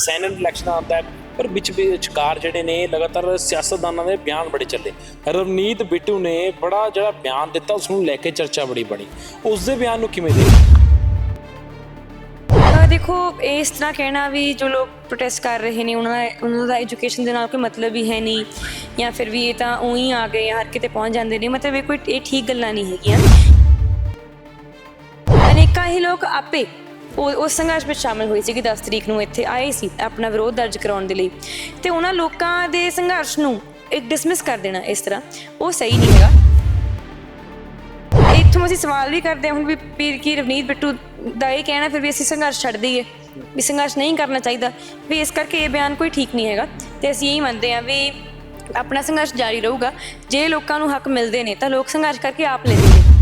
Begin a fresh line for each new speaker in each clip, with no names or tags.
Senate election ਆਉਂਦਾ ਹੈ, ਪਰ ਵਿੱਚ ਵਿਚਕਾਰ ਜਿਹੜੇ ਨੇ ਲਗਾਤਾਰ ਸਿਆਸਤਦਾਨਾਂ ਦੇ ਬਿਆਨ ਬੜੇ ਚੱਲੇ। ਰਵਨੀਤ ਬਿੱਟੂ ਨੇ ਬੜਾ ਜਿਹੜਾ ਬਿਆਨ ਦਿੱਤਾ ਉਸ ਨੂੰ ਲੈ ਕੇ ਚਰਚਾ ਬੜੀ ਬਣੀ। ਉਸ ਦੇ ਬਿਆਨ ਨੂੰ ਕਿਵੇਂ ਦੇਖਦੇ
ਦੇਖੋ ਇਸ ਤਰ੍ਹਾਂ ਕਹਿਣਾ ਵੀ ਜੋ ਲੋਕ ਪ੍ਰੋਟੈਸਟ ਕਰ ਰਹੇ ਨੇ, ਉਹਨਾਂ ਦਾ ਉਹਨਾਂ ਦਾ ਐਜੂਕੇਸ਼ਨ ਦੇ ਨਾਲ ਕੋਈ ਮਤਲਬ ਹੀ ਹੈ ਨਹੀਂ। ਜਾਂ ਫਿਰ ਵੀ ਇਹ ਤਾਂ ਉਹੀ ਆ ਗਏ, ਹਰ ਕਿਤੇ ਪਹੁੰਚ ਜਾਂਦੇ ਨੇ। ਮਤਲਬ ਇਹ ਕੋਈ ਇਹ ਠੀਕ ਗੱਲਾਂ ਨਹੀਂ ਹੈਗੀਆਂ। ਅਨੇਕਾਂ ਹੀ ਲੋਕ ਆਪੇ ਉਹ ਉਸ ਸੰਘਰਸ਼ ਵਿੱਚ ਸ਼ਾਮਲ ਹੋਏ ਸੀ ਕਿ 10 ਤਰੀਕ ਨੂੰ ਇੱਥੇ ਆਏ ਸੀ, ਆਪਣਾ ਵਿਰੋਧ ਦਰਜ ਕਰਾਉਣ ਦੇ ਲਈ। ਤੇ ਉਹਨਾਂ ਲੋਕਾਂ ਦੇ ਸੰਘਰਸ਼ ਨੂੰ ਇੱਕ ਡਿਸਮਿਸ ਕਰ ਦੇਣਾ ਇਸ ਤਰ੍ਹਾਂ, ਉਹ ਸਹੀ ਨਹੀਂ ਹੈਗਾ। ਇੱਥੋਂ ਅਸੀਂ ਸਵਾਲ ਵੀ ਕਰਦੇ ਹਾਂ, ਹੁਣ ਵੀ ਪੀਰ ਕੀ ਰਵਨੀਤ ਬਿੱਟੂ ਦਾ ਇਹ ਕਹਿਣਾ, ਫਿਰ ਵੀ ਅਸੀਂ ਸੰਘਰਸ਼ ਛੱਡ ਦਈਏ, ਵੀ ਸੰਘਰਸ਼ ਨਹੀਂ ਕਰਨਾ ਚਾਹੀਦਾ। ਵੀ ਇਸ ਕਰਕੇ ਇਹ ਬਿਆਨ ਕੋਈ ਠੀਕ ਨਹੀਂ ਹੈਗਾ। ਤੇ ਅਸੀਂ ਇਹੀ ਮੰਨਦੇ ਹਾਂ ਵੀ ਆਪਣਾ ਸੰਘਰਸ਼ ਜਾਰੀ ਰਹੂਗਾ। ਜੇ ਲੋਕਾਂ ਨੂੰ ਹੱਕ ਮਿਲਦੇ ਨੇ, ਤਾਂ ਲੋਕ ਸੰਘਰਸ਼ ਕਰਕੇ ਆਪ ਲੈਂਦੇ ਨੇ।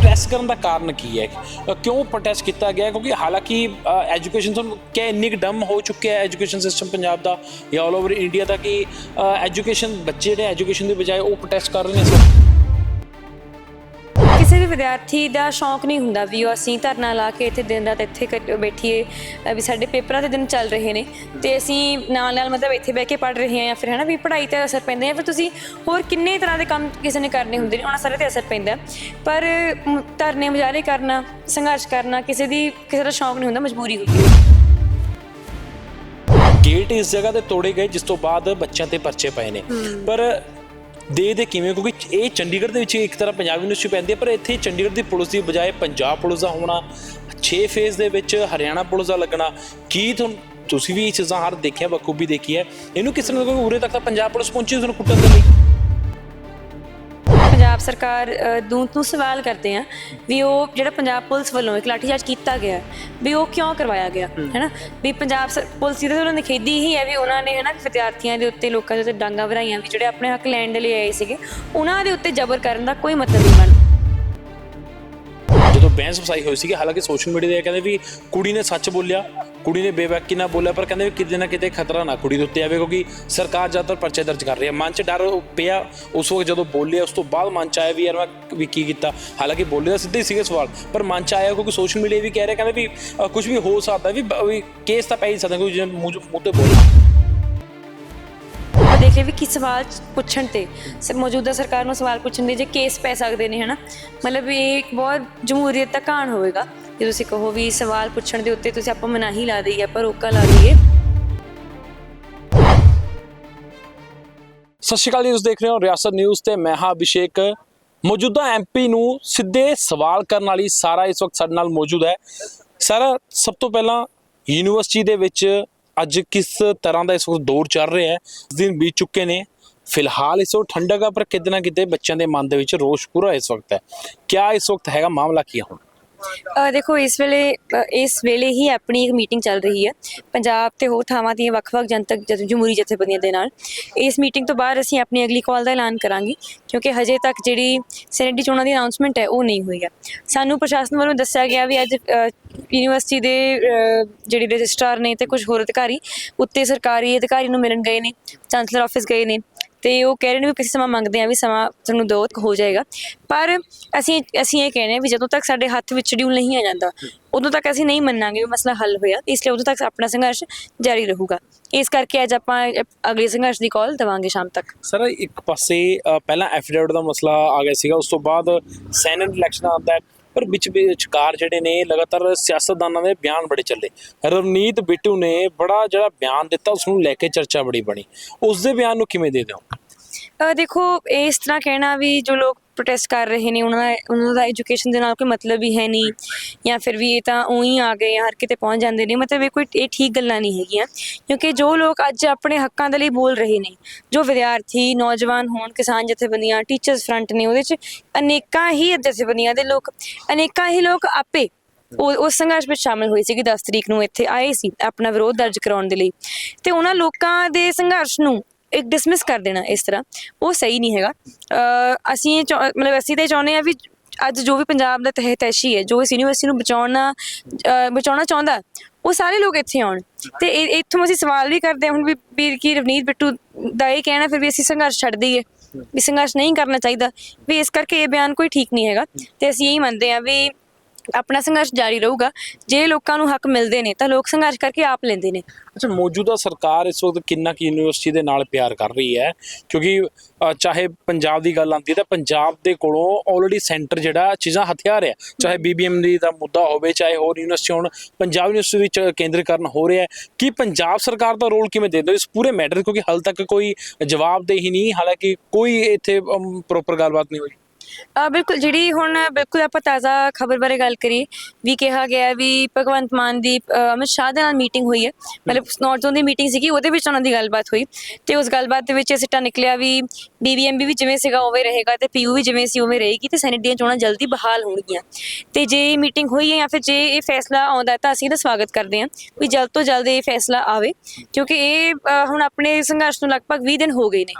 ਪ੍ਰੋਟੈਸਟ ਕਰਨ ਦਾ ਕਾਰਨ ਕੀ ਹੈ? ਕਿਉਂ ਪ੍ਰੋਟੈਸਟ ਕੀਤਾ ਗਿਆ? ਕਿਉਂਕਿ ਹਾਲਾਂਕਿ ਐਜੂਕੇਸ਼ਨ ਤੋਂ ਕਿ ਇੰਨੀ ਕੁ ਡਮ ਹੋ ਚੁੱਕਿਆ ਹੈ ਐਜੂਕੇਸ਼ਨ ਸਿਸਟਮ ਪੰਜਾਬ ਦਾ ਜਾਂ ਆਲ ਓਵਰ ਇੰਡੀਆ ਦਾ ਕਿ ਐਜੂਕੇਸ਼ਨ ਬੱਚੇ ਜਿਹੜੇ ਐਜੂਕੇਸ਼ਨ ਦੀ ਬਜਾਏ ਉਹ ਪ੍ਰੋਟੈਸਟ ਕਰ ਰਹੇ ਨੇ
ਵਿਦਿਆਰਥੀ ਦਾ ਸ਼ੌਂਕ ਨਹੀਂ ਹੁੰਦਾ ਵੀ ਉਹ ਅਸੀਂ ਧਰਨਾ ਲਾ ਕੇ ਇੱਥੇ ਦਿਨ ਰਾਤ ਇੱਥੇ ਕ- ਬੈਠੀਏ ਅ, ਵੀ ਸਾਡੇ ਪੇਪਰਾਂ ਦੇ ਦਿਨ ਚੱਲ ਰਹੇ ਨੇ ਤੇ ਅਸੀਂ ਨਾਲ ਨਾਲ ਮਤਲਬ ਇੱਥੇ ਬਹਿ ਕੇ ਪੜ੍ਹ ਰਹੇ ਹਾਂ ਜਾਂ ਫਿਰ ਹਨਾ ਵੀ ਪੜ੍ਹਾਈ ਤੇ ਅਸਰ ਪੈਂਦਾ ਹੈ ਫਿਰ ਤੁਸੀਂ ਹੋਰ ਕਿੰਨੇ ਤਰ੍ਹਾਂ ਦੇ ਕੰਮ ਕਿਸੇ ਨੇ ਕਰਨੇ ਹੁੰਦੇ ਨੇ ਉਹਨਾਂ ਸਾਰੇ ਤੇ ਅਸਰ ਪੈਂਦਾ। ਹੈ। ਪਰ ਮ, ਧਰਨੇ ਮੁਜ਼ਾਹਰੇ ਕਰਨਾ ਸੰਘਰਸ਼ ਕਰਨਾ ਕਿਸੇ ਦੀ ਕਿਸੇ ਦਾ ਸ਼ੌਂਕ ਨਹੀਂ ਹੁੰਦਾ ਮਜਬੂਰੀ ਹੁੰਦੀ ਹੈ।
ਗੇਟ ਇਸ ਜਗ੍ਹਾ ਤੇ ਤੋੜੇ ਗਏ ਜਿਸ ਤੋਂ ਬਾਅਦ ਬੱਚਿਆਂ ਤੇ ਪਰਚੇ ਪਏ ਨੇ। ਪਰ ਦੇ ਦੇ ਕਿਵੇਂ? ਕਿਉਂਕਿ ਇਹ ਚੰਡੀਗੜ੍ਹ ਦੇ ਵਿੱਚ ਇੱਕ ਤਰ੍ਹਾਂ ਪੰਜਾਬ ਯੂਨੀਵਰਸਿਟੀ ਪੈਂਦੀ ਹੈ, ਪਰ ਇੱਥੇ ਚੰਡੀਗੜ੍ਹ ਦੀ ਪੁਲਿਸ ਦੀ ਬਜਾਏ ਪੰਜਾਬ ਪੁਲਿਸ ਦਾ ਹੋਣਾ 6 ਫੇਜ਼ ਦੇ ਵਿੱਚ ਹਰਿਆਣਾ ਪੁਲਿਸ ਦਾ ਲੱਗਣਾ। ਕੀ ਤੁਹਾਨੂੰ ਤੁਸੀਂ ਵੀ ਇਹ ਚੀਜ਼ਾਂ ਹਰ ਦੇਖਿਆ, ਬਖੂਬੀ ਦੇਖੀ ਹੈ। ਇਹਨੂੰ ਕਿਸ ਤਰ੍ਹਾਂ ਕੋਈ ਉਰੇ ਤੱਕ ਤਾਂ ਪੰਜਾਬ ਪੁਲਿਸ ਪਹੁੰਚੀ ਤੁਹਾਨੂੰ ਕੁੱਟਣ ਦੇ ਲਈ।
ਸਰਕਾਰ ਅ, ਨੂੰ ਸਵਾਲ ਕਰਦੇ ਆ ਵੀ ਉਹ ਜਿਹੜਾ ਪੰਜਾਬ ਪੁਲਿਸ ਵੱਲੋਂ ਇੱਕ ਲਾਠੀਚਾਰਜ ਕੀਤਾ ਗਿਆ ਵੀ ਉਹ ਕਿਉਂ ਕਰਵਾਇਆ ਗਿਆ ਹੈਨਾ? ਵੀ ਪੰਜਾਬ ਪੁਲਿਸ ਦੀ ਤਾਂ ਉਹਨਾਂ ਦੀ ਖੇਦੀ ਹੀ ਹੈ ਵੀ ਉਹਨਾਂ ਨੇ ਹੈਨਾ ਵਿਦਿਆਰਥੀਆਂ ਦੇ ਉੱਤੇ ਲੋਕਾਂ ਦੇ ਉੱਤੇ ਡਾਂਗਾ ਭਰਾਈਆਂ ਵੀ ਜਿਹੜੇ ਆਪਣੇ ਹੱਕ ਲੈਣ ਦੇ ਲਈ ਆਏ ਸੀਗੇ ਉਹਨਾਂ ਦੇ ਉੱਤੇ ਜ਼ਬਰ ਕਰਨ ਦਾ ਕੋਈ ਮਤਲਬ ਨਹੀਂ ਬਣਦਾ।
ਜਦੋਂ ਬਹਿਸ ਵਸਾਈ ਹੋਈ ਸੀਗੀ, ਹਾਲਾਂਕਿ ਸੋਸ਼ਲ ਮੀਡੀਆ ਤੇ ਕਹਿੰਦੇ ਵੀ ਕੁੜੀ ਨੇ ਸੱਚ ਬੋਲਿਆ, ਕੁੜੀ ਨੇ ਬੇਵਕੀ ਨਾਲ ਬੋਲਿਆ, ਪਰ ਕਹਿੰਦੇ ਵੀ ਕਿਤੇ ਨਾ ਕਿਤੇ ਖਤਰਾ ਨਾ ਕੁੜੀ ਦੇ ਉੱਤੇ ਆਵੇ, ਕਿਉਂਕਿ ਸਰਕਾਰ ਜ਼ਿਆਦਾਤਰ ਪਰਚੇ ਦਰਜ ਕਰ ਰਹੀ ਹੈ। ਮਨ 'ਚ ਡਰ ਪਿਆ, ਉਸ ਵਕਤ ਜਦੋਂ ਬੋਲਿਆ, ਉਸ ਤੋਂ ਬਾਅਦ ਮਨ 'ਚ ਆਇਆ ਵੀ ਯਾਰ ਮੈਂ ਵੀ ਕੀ ਕੀਤਾ। ਹਾਲਾਂਕਿ ਬੋਲੇ ਦਾ ਸਿੱਧੇ ਹੀ ਸੀਗੇ ਸਵਾਲ, ਪਰ ਮਨ 'ਚ ਆਇਆ ਕਿਉਂਕਿ ਸੋਸ਼ਲ ਮੀਡੀਆ ਵੀ ਕਹਿ ਰਿਹਾ, ਕਹਿੰਦੇ ਵੀ ਕੁਝ ਵੀ ਹੋ ਸਕਦਾ ਵੀ ਕੇਸ ਤਾਂ ਪੈ ਹੀ ਸਕਦਾ ਕੋਈ ਮੂੰਹ ਤੇ ਬੋਲਿਆ।
ਆਪਾਂ ਵੀ ਕੀ ਸਵਾਲ ਪੁੱਛਣ ਤੇ ਸ- ਮੌਜੂਦਾ ਸਰਕਾਰ ਨੂੰ ਸਵਾਲ ਪੁੱਛਣ ਦੇ ਜੇ ਕੇਸ ਪੈ ਸਕਦੇ ਨੇ, ਹਨਾ? ਮਤਲਬ ਇਹ ਇੱਕ ਬਹੁਤ ਜਮਹੂਰੀਅਤ ਦਾ ਕਾਣ ਹੋਵੇਗਾ ਜੇ ਤੁਸੀਂ ਕਹੋ ਵੀ ਸਵਾਲ ਪੁੱਛਣ ਦੇ ਉੱਤੇ ਤੁਸੀਂ ਆਪਾਂ ਮਨਾਹੀ ਲਾ ਦਈਏ, ਆਪਾਂ ਰੋਕਾ ਲਾ ਦਈਏ।
ਸਤਿ ਸ਼੍ਰੀ ਅਕਾਲ ਜੀ, ਤੁਸੀਂ ਦੇਖ ਰਹੇ ਹੋ ਰਿਆਸਤ ਨਿਊਜ਼ ਤੇ ਮੈਂ ਹਾਂ ਅਭਿਸ਼ੇਕ। ਮੌਜੂਦਾ ਐਮਪੀ ਨੂੰ ਸਿੱਧੇ ਸਵਾਲ ਕਰਨ ਵਾਲੀ ਸਾਰਾ ਇਸ ਵਕਤ ਸਾਡੇ ਨਾਲ ਮੌਜੂਦ ਹੈ। ਸਰ, ਸਭ ਤੋਂ ਪਹਿਲਾਂ ਯੂਨੀਵਰਸਿਟੀ ਦੇ ਵਿੱਚ ਅੱਜ ਕਿਸ ਤਰ੍ਹਾਂ ਦਾ ਇਸ ਵਕਤ ਦੌਰ ਚੱਲ ਰਿਹਾ ਹੈ ਦਿਨ ਬੀਤ ਚੁੱਕੇ ਨੇ। ਫਿਲਹਾਲ ਇਸ ਵਕਤ ਠੰਡਕ ਆ ਪਰ ਕਿਤੇ ਨਾ ਕਿਤੇ ਬੱਚਿਆਂ ਦੇ ਮਨ ਦੇ ਵਿੱਚ ਰੋਸ਼ ਪੂਰਾ ਇਸ ਵਕਤ ਹੈ। ਕਿਆ ਇਸ ਵਕਤ ਹੈਗਾ ਮਾਮਲਾ ਕੀ ਹੈ ਹੁਣ?
ਅ, ਦੇਖੋ ਇਸ ਵੇਲੇ ਅ, ਇਸ ਵੇਲੇ ਹੀ ਆਪਣੀ ਇੱਕ ਮੀਟਿੰਗ ਚੱਲ ਰਹੀ ਹੈ। ਪੰਜਾਬ ਤੇ ਹੋਰ ਥਾਵਾਂ ਦੀਆਂ ਵੱਖ-ਵੱਖ ਜਨਤਕ ਜਥ- ਜਮਹੂਰੀ ਜਥੇਬੰਦੀਆਂ ਦੇ ਨਾਲ। ਇਸ ਮੀਟਿੰਗ ਤੋਂ ਬਾਅਦ ਅਸੀਂ ਆਪਣੀ ਅਗਲੀ ਕਾਲ ਦਾ ਐਲਾਨ ਕਰਾਂਗੇ ਕਿਉਂਕਿ ਹਜੇ ਤੱਕ ਜਿਹੜੀ ਸੈਨੇਟ ਦੀ ਚੋਣਾਂ ਦੀ ਅਨਾਉਂਸਮੈਂਟ ਹੈ ਉਹ ਨਹੀਂ ਹੋਈ ਹੈ। ਸਾਨੂੰ ਪ੍ਰਸ਼ਾਸਨ ਵੱਲੋਂ ਦੱਸਿਆ ਗਿਆ ਵੀ ਅੱਜ ਯੂਨੀਵਰਸਿਟੀ ਦੇ ਅ, ਜਿਹੜੇ ਰਜਿਸਟਰਾਰ ਨੇ ਤੇ ਕੁਝ ਹੋਰ ਅਧਿਕਾਰੀ ਉੱਤੇ ਸਰਕਾਰੀ ਅਧਿਕਾਰੀ ਨੂੰ ਮਿਲਣ ਗਏ ਨੇ ਚਾਂਸਲਰ ਆਫਿਸ ਗਏ ਨੇ। ਤੇ ਉਹ ਕਹਿ ਰਹੇ ਨੇ ਵੀ ਕਿਸੇ ਸਮਾਂ ਮੰਗਦੇ ਆ ਵੀ ਸਮਾਂ ਤੁਹਾਨੂੰ ਦੋ ਹੋ ਜਾਏਗਾ। ਪਰ ਅਸੀਂ ਅਸੀਂ ਇਹ ਕਹਿੰਦੇ ਆ ਵੀ ਜਦੋਂ ਤੱਕ ਸਾਡੇ ਹੱਥ ਵਿੱਚ ਸ਼ਡਿਊਲ ਨਹੀਂ ਆ ਜਾਂਦਾ, ਉਦੋਂ ਤੱਕ ਅਸੀਂ ਨਹੀਂ ਮੰਨਾਂਗੇ ਵੀ ਮਸਲਾ ਹੱਲ ਹੋਇਆ। ਇਸ ਲਈ ਉਦੋਂ ਤੱਕ ਆਪਣਾ ਸੰਘਰਸ਼ ਜਾਰੀ ਰਹੂਗਾ। ਇਸ ਕਰਕੇ ਅੱਜ ਆਪਾਂ, ਅਗਲੇ ਸੰਘਰਸ਼ ਦੀ ਕਾਲ ਦਵਾਂਗੇ ਸ਼ਾਮ ਤੱਕ।
ਸਰ, ਇੱਕ ਪਾਸੇ ਪਹਿਲਾਂ ਐਫੀਡੇਵਿਟ ਦਾ ਮਸਲਾ ਆ ਗਿਆ ਸੀਗਾ, ਉਸ ਤੋਂ ਬਾਅਦ ਸੈਨੇਟ ਇਲੈਕਸ਼ਨ ਆਉਂਦਾ ਹੈ ਪਰ ਵਿੱਚ ਵਿਚਕਾਰ ਜਿਹੜੇ ਨੇ ਲਗਾਤਾਰ ਸਿਆਸਤਦਾਨਾਂ ਦੇ ਬਿਆਨ ਬੜੇ ਚੱਲੇ। ਰਵਨੀਤ ਬਿੱਟੂ ਨੇ ਬੜਾ ਜਿਹੜਾ ਬਿਆਨ ਦਿੱਤਾ ਉਸ ਨੂੰ ਲੈ ਕੇ ਚਰਚਾ ਬੜੀ ਬਣੀ। ਉਸ ਦੇ ਬਿਆਨ ਨੂੰ ਕਿਵੇਂ ਦੇ ਦਿਓ
ਦੇਖੋ ਇਸ ਤਰ੍ਹਾਂ ਕਹਿਣਾ ਵੀ ਜੋ ਲੋਕ ਪ੍ਰੋਟੈਸਟ ਕਰ ਰਹੇ ਨੇ, ਉਹਨਾਂ ਉਹਨਾਂ ਦਾ ਐਜੂਕੇਸ਼ਨ ਦੇ ਨਾਲ ਕੋਈ ਮਤਲਬ ਹੀ ਹੈ ਨਹੀਂ ਜਾਂ ਫਿਰ ਵੀ ਇਹ ਤਾਂ ਉਹੀ ਆ ਗਏ ਹਰ ਕਿਤੇ ਪਹੁੰਚ ਜਾਂਦੇ ਨੇ, ਮਤਲਬ ਇਹ ਕੋਈ, ਇਹ ਠੀਕ ਗੱਲਾਂ ਨਹੀਂ ਹੈਗੀਆਂ ਕਿਉਂਕਿ ਜੋ ਲੋਕ ਅੱਜ ਆਪਣੇ ਹੱਕਾਂ ਦੇ ਲਈ ਬੋਲ ਰਹੇ ਨੇ, ਜੋ ਵਿਦਿਆਰਥੀ, ਨੌਜਵਾਨ ਹੋਣ, ਕਿਸਾਨ ਜਥੇਬੰਦੀਆਂ ਟੀਚਰਸ ਫਰੰਟ ਨੇ, ਉਹਦੇ ਚ ਅਨੇਕਾਂ ਹੀ ਜਥੇਬੰਦੀਆਂ ਦੇ ਲੋਕ, ਅਨੇਕਾਂ ਹੀ ਲੋਕ ਆਪੇ ਉਹ, ਉਸ ਸੰਘਰਸ਼ ਵਿੱਚ ਸ਼ਾਮਲ ਹੋਏ ਸੀ ਕਿ 10 ਤਰੀਕ ਨੂੰ ਇੱਥੇ ਆਏ ਸੀ, ਆਪਣਾ ਵਿਰੋਧ ਦਰਜ ਕਰਾਉਣ ਦੇ ਲਈ ਤੇ ਉਹਨਾਂ ਲੋਕਾਂ ਦੇ ਸੰਘਰਸ਼ ਨੂੰ ਇੱਕ ਡਿਸਮਿਸ ਕਰ ਦੇਣਾ ਇਸ ਤਰ੍ਹਾਂ। ਉਹ ਸਹੀ ਨਹੀਂ ਹੈਗਾ। ਅ, ਅਸੀਂ ਇਹ ਚਾਹ- ਮਤਲਬ ਅਸੀਂ ਤਾਂ ਇਹ ਚਾਹੁੰਦੇ ਆ ਵੀ ਅੱਜ ਜੋ ਵੀ ਪੰਜਾਬ ਦਾ ਤਹਿ ਤੈਸ਼ੀ ਹੈ ਜੋ ਇਸ ਯੂਨੀਵਰਸਿਟੀ ਨੂੰ ਬਚਾਉਣਾ ਅ, ਬਚਾਉਣਾ ਚਾਹੁੰਦਾ ਹੈ, ਉਹ ਸਾਰੇ ਲੋਕ ਇੱਥੇ ਆਉਣ। ਤੇ ਇਹ- ਇੱਥੋਂ ਅਸੀਂ ਸਵਾਲ ਵੀ ਕਰਦੇ ਹਾਂ ਹੁਣ ਵੀ ਵੀਰ ਕੀ ਰਵਨੀਤ ਬਿੱਟੂ ਦਾ ਇਹ ਕਹਿਣਾ ਫਿਰ ਵੀ ਅਸੀਂ ਸੰਘਰਸ਼ ਛੱਡ ਦਈਏ ਵੀ ਸੰਘਰਸ਼ ਨਹੀਂ ਕਰਨਾ ਚਾਹੀਦਾ। ਵੀ ਇਸ ਕਰਕੇ ਇਹ ਬਿਆਨ ਕੋਈ ਠੀਕ ਨਹੀਂ ਹੈਗਾ। ਤੇ ਅਸੀਂ ਇਹੀ ਮੰਨਦੇ ਹਾਂ ਵੀ ਆਪਣਾ ਸੰਘਰਸ਼ ਜਾਰੀ ਰਹੂਗਾ। ਜੇ ਲੋਕਾਂ ਨੂੰ ਹੱਕ ਮਿਲਦੇ ਨੇ ਤਾਂ ਲੋਕ ਸੰਘਰਸ਼ ਕਰਕੇ ਆਪ ਲੈਂਦੇ ਨੇ।
ਅੱਛਾ ਮੌਜੂਦਾ ਸਰਕਾਰ ਇਸ ਵਕਤ ਕਿੰਨਾ ਕੀ ਯੂਨੀਵਰਸਿਟੀ ਦੇ ਨਾਲ ਪਿਆਰ ਕਰ ਰਹੀ ਹੈ? ਕਿਉਂਕਿ ਚਾਹੇ ਪੰਜਾਬ ਦੀ ਗੱਲ ਆਉਂਦੀ ਹੈ ਤਾਂ ਪੰਜਾਬ ਦੇ ਕੋਲੋਂ ਆਲਰੇਡੀ ਸੈਂਟਰ ਜਿਹੜਾ ਚੀਜ਼ਾਂ ਹਥਿਆਰ ਹੈ। ਚਾਹੇ ਬੀਬੀਐਮ ਦੀ ਦਾ ਮੁੱਦਾ ਹੋਵੇ ਚਾਹੇ ਹੋਰ ਯੂਨੀਵਰਸਿਟੀ ਹੋਣ ਪੰਜਾਬ ਯੂਨੀਵਰਸਿਟੀ ਵਿੱਚ ਕੇਂਦਰੀਕਰਨ ਹੋ ਰਿਹਾ ਹੈ। ਕਿ ਪੰਜਾਬ ਸਰਕਾਰ ਦਾ ਰੋਲ ਕਿਵੇਂ ਦੇ ਦਿਓ ਇਸ ਪੂਰੇ ਮੈਟਰ ਕਿਉਂਕਿ ਹਾਲ ਤੱਕ ਕੋਈ ਜਵਾਬਦੇਹੀ ਨਹੀਂ ਹਾਲਾਂਕਿ ਕੋਈ ਇੱਥੇ ਪ੍ਰੋਪਰ ਗੱਲਬਾਤ ਨਹੀਂ ਹੋਈ।
ਬਿਲਕੁਲ ਜਿਹੜੀ ਹੁਣ ਬਿਲਕੁਲ ਆਪਾਂ ਤਾਜ਼ਾ ਖਬਰ ਬਾਰੇ ਗੱਲ ਕਰੀਏ ਵੀ ਕਿਹਾ ਗਿਆ ਵੀ ਭਗਵੰਤ ਮਾਨ ਦੀ ਅਮਿਤ ਸ਼ਾਹ ਦੇ ਨਾਲ ਮੀਟਿੰਗ ਹੋਈ ਹੈ। ਮਤਲਬ ਨਾਰਥ ਜ਼ੋਨ ਦੀ ਮੀਟਿੰਗ ਸੀਗੀ ਉਹਦੇ ਵਿੱਚ ਉਹਨਾਂ ਦੀ ਗੱਲਬਾਤ ਹੋਈ। ਤੇ ਉਸ ਗੱਲਬਾਤ ਦੇ ਵਿੱਚ ਇਹ ਸਿੱਟਾ ਨਿਕਲਿਆ ਵੀ ਬੀਬੀਐਮਬੀ ਵੀ ਜਿਵੇਂ ਸੀਗਾ ਉਵੇਂ ਰਹੇਗਾ ਤੇ ਪੀਯੂ ਵੀ ਜਿਵੇਂ ਸੀ ਉਵੇਂ ਰਹੇਗੀ ਤੇ ਸੈਨੇਟ ਦੀਆਂ ਚੋਣਾਂ ਜਲਦੀ ਬਹਾਲ ਹੋਣਗੀਆਂ। ਤੇ ਜੇ ਇਹ ਮੀਟਿੰਗ ਹੋਈ ਹੈ ਜਾਂ ਫਿਰ ਜੇ ਇਹ ਫੈਸਲਾ ਆਉਂਦਾ ਹੈ ਤਾਂ ਅਸੀਂ ਇਹਦਾ ਸਵਾਗਤ ਕਰਦੇ ਹਾਂ ਵੀ ਜਲਦ ਤੋਂ ਜਲਦ ਇਹ ਫੈਸਲਾ ਆਵੇ ਕਿਉਂਕਿ ਇਹ ਅ, ਹੁਣ ਆਪਣੇ ਸੰਘਰਸ਼ ਨੂੰ ਲਗਭਗ 20 ਦਿਨ ਹੋ ਗਏ ਨੇ।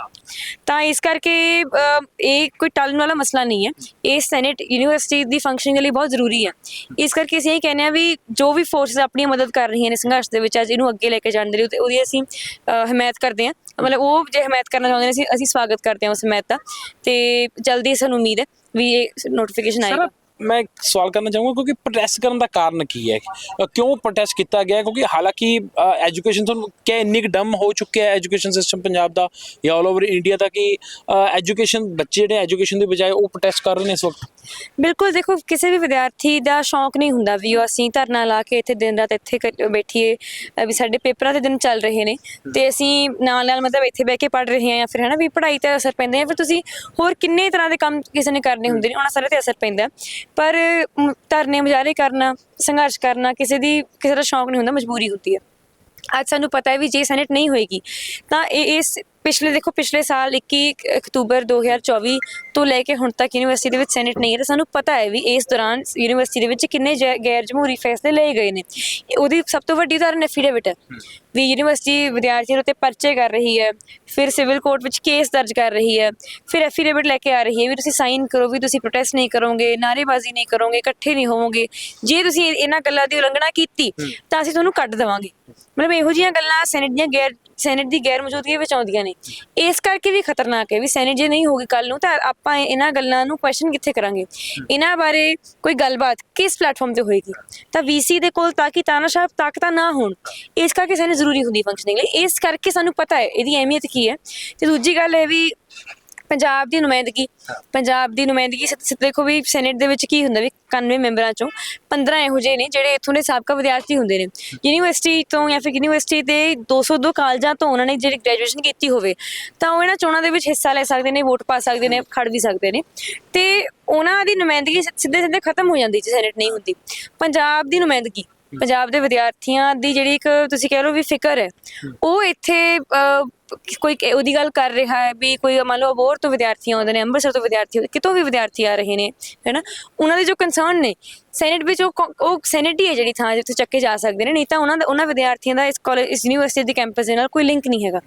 ਤਾਂ ਇਸ ਕਰਕੇ ਅ, ਇਹ ਕੋਈ ਟਲਣ ਵਾਲਾ ਮਸਲਾ ਨਹੀਂ ਹੈ। ਇਹ ਸੈਨੇਟ ਯੂਨੀਵਰਸਿਟੀ ਦੀ ਫੰਕਸ਼ਨਿੰਗ ਲਈ ਬਹੁਤ ਜ਼ਰੂਰੀ ਹੈ। ਇਸ ਕਰਕੇ ਅਸੀਂ ਇਹ ਕਹਿੰਦੇ ਆ ਵੀ ਜੋ ਵੀ ਫੋਰਸਸ ਆਪਣੀ ਮਦਦ ਕਰ ਰਹੀਆਂ ਨੇ ਸੰਘਰਸ਼ ਦੇ ਵਿੱਚ ਅੱਜ ਇਹਨੂੰ ਅੱਗੇ ਲੈ ਕੇ ਜਾਣ ਦੇ ਲਈ ਤੇ ਉਹਦੀ ਅਸੀਂ ਅ, ਹਮਾਇਤ ਕਰਦੇ ਹਾਂ। ਮਤਲਬ ਉਹ ਜੇ ਹਮਾਇਤ ਕਰਨਾ ਚਾਹੁੰਦੇ ਨੇ ਅਸੀਂ ਅਸੀਂ ਸਵਾਗਤ ਕਰਦੇ ਹਾਂ ਉਸ ਹਮਾਇਤ ਦਾ। ਤੇ ਜਲਦੀ ਸਾਨੂੰ ਉਮੀਦ ਹੈ ਵੀ ਇਹ ਨੋਟੀਫਿਕੇਸ਼ਨ ਆਏਗਾ।
ਮੈਂ ਇੱਕ ਸਵਾਲ ਕਰਨਾ ਚਾਹੂੰਗਾ, ਕਿਉਂਕਿ ਪ੍ਰੋਟੈਸਟ ਕਰਨ ਦਾ ਕਾਰਨ ਕੀ ਹੈ? ਕਿਉਂ ਪ੍ਰੋਟੈਸਟ ਕੀਤਾ ਗਿਆ? ਕਿਉਂਕਿ ਹਾਲਾਂਕਿ ਐਜੂਕੇਸ਼ਨ ਤੁਹਾਨੂੰ ਕਿ ਇੰਨੀ ਕੁ ਡਮ ਹੋ ਚੁੱਕਿਆ ਹੈ ਐਜੂਕੇਸ਼ਨ ਸਿਸਟਮ ਪੰਜਾਬ ਦਾ ਜਾਂ ਆਲ ਓਵਰ ਇੰਡੀਆ ਦਾ ਕਿ ਐਜੂਕੇਸ਼ਨ ਬੱਚੇ ਜਿਹੜੇ ਐਜੂਕੇਸ਼ਨ ਦੇ ਬਜਾਏ ਉਹ ਪ੍ਰੋਟੈਸਟ ਕਰ ਰਹੇ ਨੇ ਇਸ ਵਕਤ?
ਬਿਲਕੁਲ ਦੇਖੋ ਕਿਸੇ ਵੀ ਵਿਦਿਆਰਥੀ ਦਾ ਸ਼ੌਂਕ ਨਹੀਂ ਹੁੰਦਾ ਵੀ ਉਹ ਅਸੀਂ ਧਰਨਾ ਲਾ ਕੇ ਇੱਥੇ ਦਿਨ ਰਾਤ ਇੱਥੇ ਕ- ਬੈਠੀਏ ਵੀ ਸਾਡੇ ਪੇਪਰਾਂ ਦੇ ਦਿਨ ਚੱਲ ਰਹੇ ਨੇ ਤੇ ਅਸੀਂ ਨਾਲ ਨਾਲ ਮਤਲਬ ਇੱਥੇ ਬਹਿ ਕੇ ਪੜ੍ਹ ਰਹੇ ਹਾਂ ਜਾਂ ਫਿਰ ਹਨਾ ਵੀ ਪੜ੍ਹਾਈ ਤੇ ਅਸਰ ਪੈਂਦਾ ਹੈ ਫਿਰ ਤੁਸੀਂ ਹੋਰ ਕਿੰਨੇ ਤਰ੍ਹਾਂ ਦੇ ਕੰਮ ਕਿਸੇ ਨੇ ਕਰਨੇ ਹੁੰਦੇ ਨੇ ਉਹਨਾਂ ਸਾਰੇ ਤੇ ਅਸਰ ਪੈਂਦਾ ਹੈ। ਪਰ ਮ, ਧਰਨੇ ਮੁਜ਼ਾਹਰੇ ਕਰਨਾ ਸੰਘਰਸ਼ ਕਰਨਾ ਕਿਸੇ ਦੀ ਕਿਸੇ ਦਾ ਸ਼ੌਂਕ ਨਹੀਂ ਹੁੰਦਾ ਮਜਬੂਰੀ ਹੁੰਦੀ ਹੈ ਅੱਜ ਸਾਨੂੰ ਪਤਾ ਹੈ ਵੀ ਜੇ ਸੈਨੇਟ ਨਹੀਂ ਹੋਏਗੀ ਤਾਂ ਇਹ ਇਸ ਪਿਛਲੇ ਦੇਖੋ, ਪਿਛਲੇ ਸਾਲ 21 ਅਕਤੂਬਰ 2024 ਤੋਂ ਲੈ ਕੇ ਹੁਣ ਤੱਕ ਯੂਨੀਵਰਸਿਟੀ ਦੇ ਵਿੱਚ ਸੈਨੇਟ ਨਹੀਂ ਹੈ ਤਾਂ ਸਾਨੂੰ ਪਤਾ ਹੈ ਵੀ ਇਸ ਦੌਰਾਨ ਯੂਨੀਵਰਸਿਟੀ ਦੇ ਵਿੱਚ ਕਿੰਨੇ ਜੈ- ਗੈਰ ਜਮਹੂਰੀ ਫੈਸਲੇ ਲਏ ਗਏ ਨੇ। ਉਹਦੀ ਸਭ ਤੋਂ ਵੱਡੀ ਉਦਾਹਰਨ ਐਫੀਡੇਵਿਟ ਹੈ ਵੀ ਯੂਨੀਵਰਸਿਟੀ ਵਿਦਿਆਰਥੀਆਂ ਦੇ ਉੱਤੇ ਪਰਚੇ ਕਰ ਰਹੀ ਹੈ ਫਿਰ ਸਿਵਲ ਕੋਰਟ ਵਿੱਚ ਕੇਸ ਦਰਜ ਕਰ ਰਹੀ ਹੈ ਫਿਰ ਐਫੀਡੇਵਿਟ ਲੈ ਕੇ ਆ ਰਹੀ ਹੈ ਵੀ ਤੁਸੀਂ ਸਾਈਨ ਕਰੋ ਵੀ ਤੁਸੀਂ ਪ੍ਰੋਟੈਸਟ ਨਹੀਂ ਕਰੋਗੇ ਨਾਅਰੇਬਾਜ਼ੀ ਨਹੀਂ ਕਰੋਗੇ ਇਕੱਠੇ ਨਹੀਂ ਹੋਵੋਗੇ। ਜੇ ਤੁਸੀਂ ਇਹ- ਇਹਨਾਂ ਗੱਲਾਂ ਦੀ ਉਲੰਘਣਾ ਕੀਤੀ ਤਾਂ ਅਸੀਂ ਤੁਹਾਨੂੰ ਕੱਢ ਦੇਵਾਂਗੇ। ਮਤਲਬ ਇਹੋ ਜਿਹੀਆਂ ਗੱਲਾਂ ਸੈਨੇਟ ਦੀਆਂ ਗੈਰ ਸੈਨੇਟ ਦੀ ਗੈਰ ਮੌਜੂਦਗੀ ਵਿੱਚ ਆਉਂਦੀਆਂ ਨੇ। ਇਸ ਕਰਕੇ ਵੀ ਖਤਰਨਾਕ ਹੈ ਵੀ ਸੈਨੇਟ ਜੇ ਨਹੀਂ ਹੋਗੀ ਕੱਲ ਨੂੰ ਤਾਂ ਆਪਾਂ ਇਹਨਾਂ ਗੱਲਾਂ ਨੂੰ ਕੁਐਸਚਨ ਕਿੱਥੇ ਕਰਾਂਗੇ? ਇਹਨਾਂ ਬਾਰੇ ਕੋਈ ਗੱਲਬਾਤ ਕਿਸ ਪਲੇਟਫਾਰਮ ਤੇ ਹੋਏਗੀ? ਤਾਂ ਵੀਸੀ ਦੇ ਕੋਲ ਤਾਂ ਕਿ ਤਾਨਾਸ਼ਾਹ ਤਾਕਤਾਂ ਨਾ ਹੋਣ। ਇਸ ਕਰਕੇ ਸੈਨੇਟ ਜ਼ਰੂਰੀ ਹੁੰਦੀ ਫੰਕਸ਼ਨਿੰਗ ਲਈ। ਇਸ ਕਰਕੇ ਸਾਨੂੰ ਪਤਾ ਹੈ, ਇਹਦੀ ਅਹਿਮੀਅਤ ਕੀ ਹੈ। ਤੇ ਦੂਜੀ ਗੱਲ ਹੈ ਵੀ, ਪੰਜਾਬ ਦੀ ਨੁਮਾਇੰਦਗੀ, ਪੰਜਾਬ ਦੀ ਨੁਮਾਇੰਦਗੀ ਸ- ਦੇਖੋ ਵੀ ਸੈਨੇਟ ਦੇ ਵਿੱਚ ਕੀ ਹੁੰਦਾ ਵੀ 91 ਮੈਂਬਰਾਂ ਚੋਂ 15 ਇਹੋ ਜਿਹੇ ਨੇ ਜਿਹੜੇ ਇੱਥੋਂ ਦੇ ਸਾਬਕਾ ਵਿਦਿਆਰਥੀ ਹੁੰਦੇ ਨੇ। ਯੂਨੀਵਰਸਿਟੀ ਤੋਂ ਜਾਂ ਫਿਰ ਯੂਨੀਵਰਸਿਟੀ ਦੇ 202 ਕਾਲਜਾਂ ਤੋਂ ਉਹਨਾਂ ਨੇ ਜਿਹੜੀ ਗ੍ਰੈਜੂਏਸ਼ਨ ਕੀਤੀ ਹੋਵੇ, ਤਾਂ ਉਹ ਇਹਨਾਂ ਚੋਣਾਂ ਦੇ ਵਿੱਚ ਹਿੱਸਾ ਲੈ ਸਕਦੇ ਨੇ, ਵੋਟ ਪਾ ਸਕਦੇ ਨੇ, ਖੜ ਵੀ ਸਕਦੇ ਨੇ। ਤੇ ਉਹਨਾਂ ਦੀ ਨੁਮਾਇੰਦਗੀ ਸਿੱਧੇ ਸਿੱਧੇ ਖਤਮ ਹੋ ਜਾਂਦੀ ਜੇ ਸੈਨੇਟ ਨਹੀਂ ਹੁੰਦੀ। ਪੰਜਾਬ ਦੀ ਨੁਮਾਇੰਦਗੀ ਪੰਜਾਬ ਦੇ ਵਿਦਿਆਰਥੀਆਂ ਦੀ ਜਿਹੜੀ ਇੱਕ ਤੁਸੀਂ ਕਹਿ ਲਓ ਵੀ ਫਿਕਰ ਹੈ ਉਹ ਇੱਥੇ ਕੋਈ ਕ- ਉਹਦੀ ਗੱਲ ਕਰ ਰਿਹਾ ਹੈ ਵੀ ਕੋਈ ਮੰਨ ਲਓ ਅਬੋਰ ਤੋਂ ਵਿਦਿਆਰਥੀ ਆਉਂਦੇ ਨੇ ਅੰਮ੍ਰਿਤਸਰ ਤੋਂ ਵਿਦਿਆਰਥੀ ਆਉਂਦੇ ਕਿਤੋਂ ਵੀ ਵਿਦਿਆਰਥੀ ਆ ਰਹੇ ਨੇ ਹੈਨਾ? ਉਹਨਾਂ ਦੇ ਜੋ ਕੰਸਰਨ ਨੇ ਸੈਨੇਟ ਵਿੱਚ ਉਹ ਕੌ- ਉਹ ਸੈਨੇਟ ਹੀ ਹੈ ਜਿਹੜੀ ਥਾਂ ਜਿੱਥੇ ਚੱਕੇ ਜਾ ਸਕਦੇ ਨੇ ਨਹੀਂ ਤਾਂ ਉਹਨਾਂ ਦਾ ਉਹਨਾਂ ਵਿਦਿਆਰਥੀਆਂ ਦਾ ਇਸ ਕਾਲਜ ਇਸ ਯੂਨੀਵਰਸਿਟੀ ਦੇ ਕੈਂਪਸ ਦੇ ਨਾਲ ਕੋਈ ਲਿੰਕ ਨਹੀਂ ਹੈਗਾ।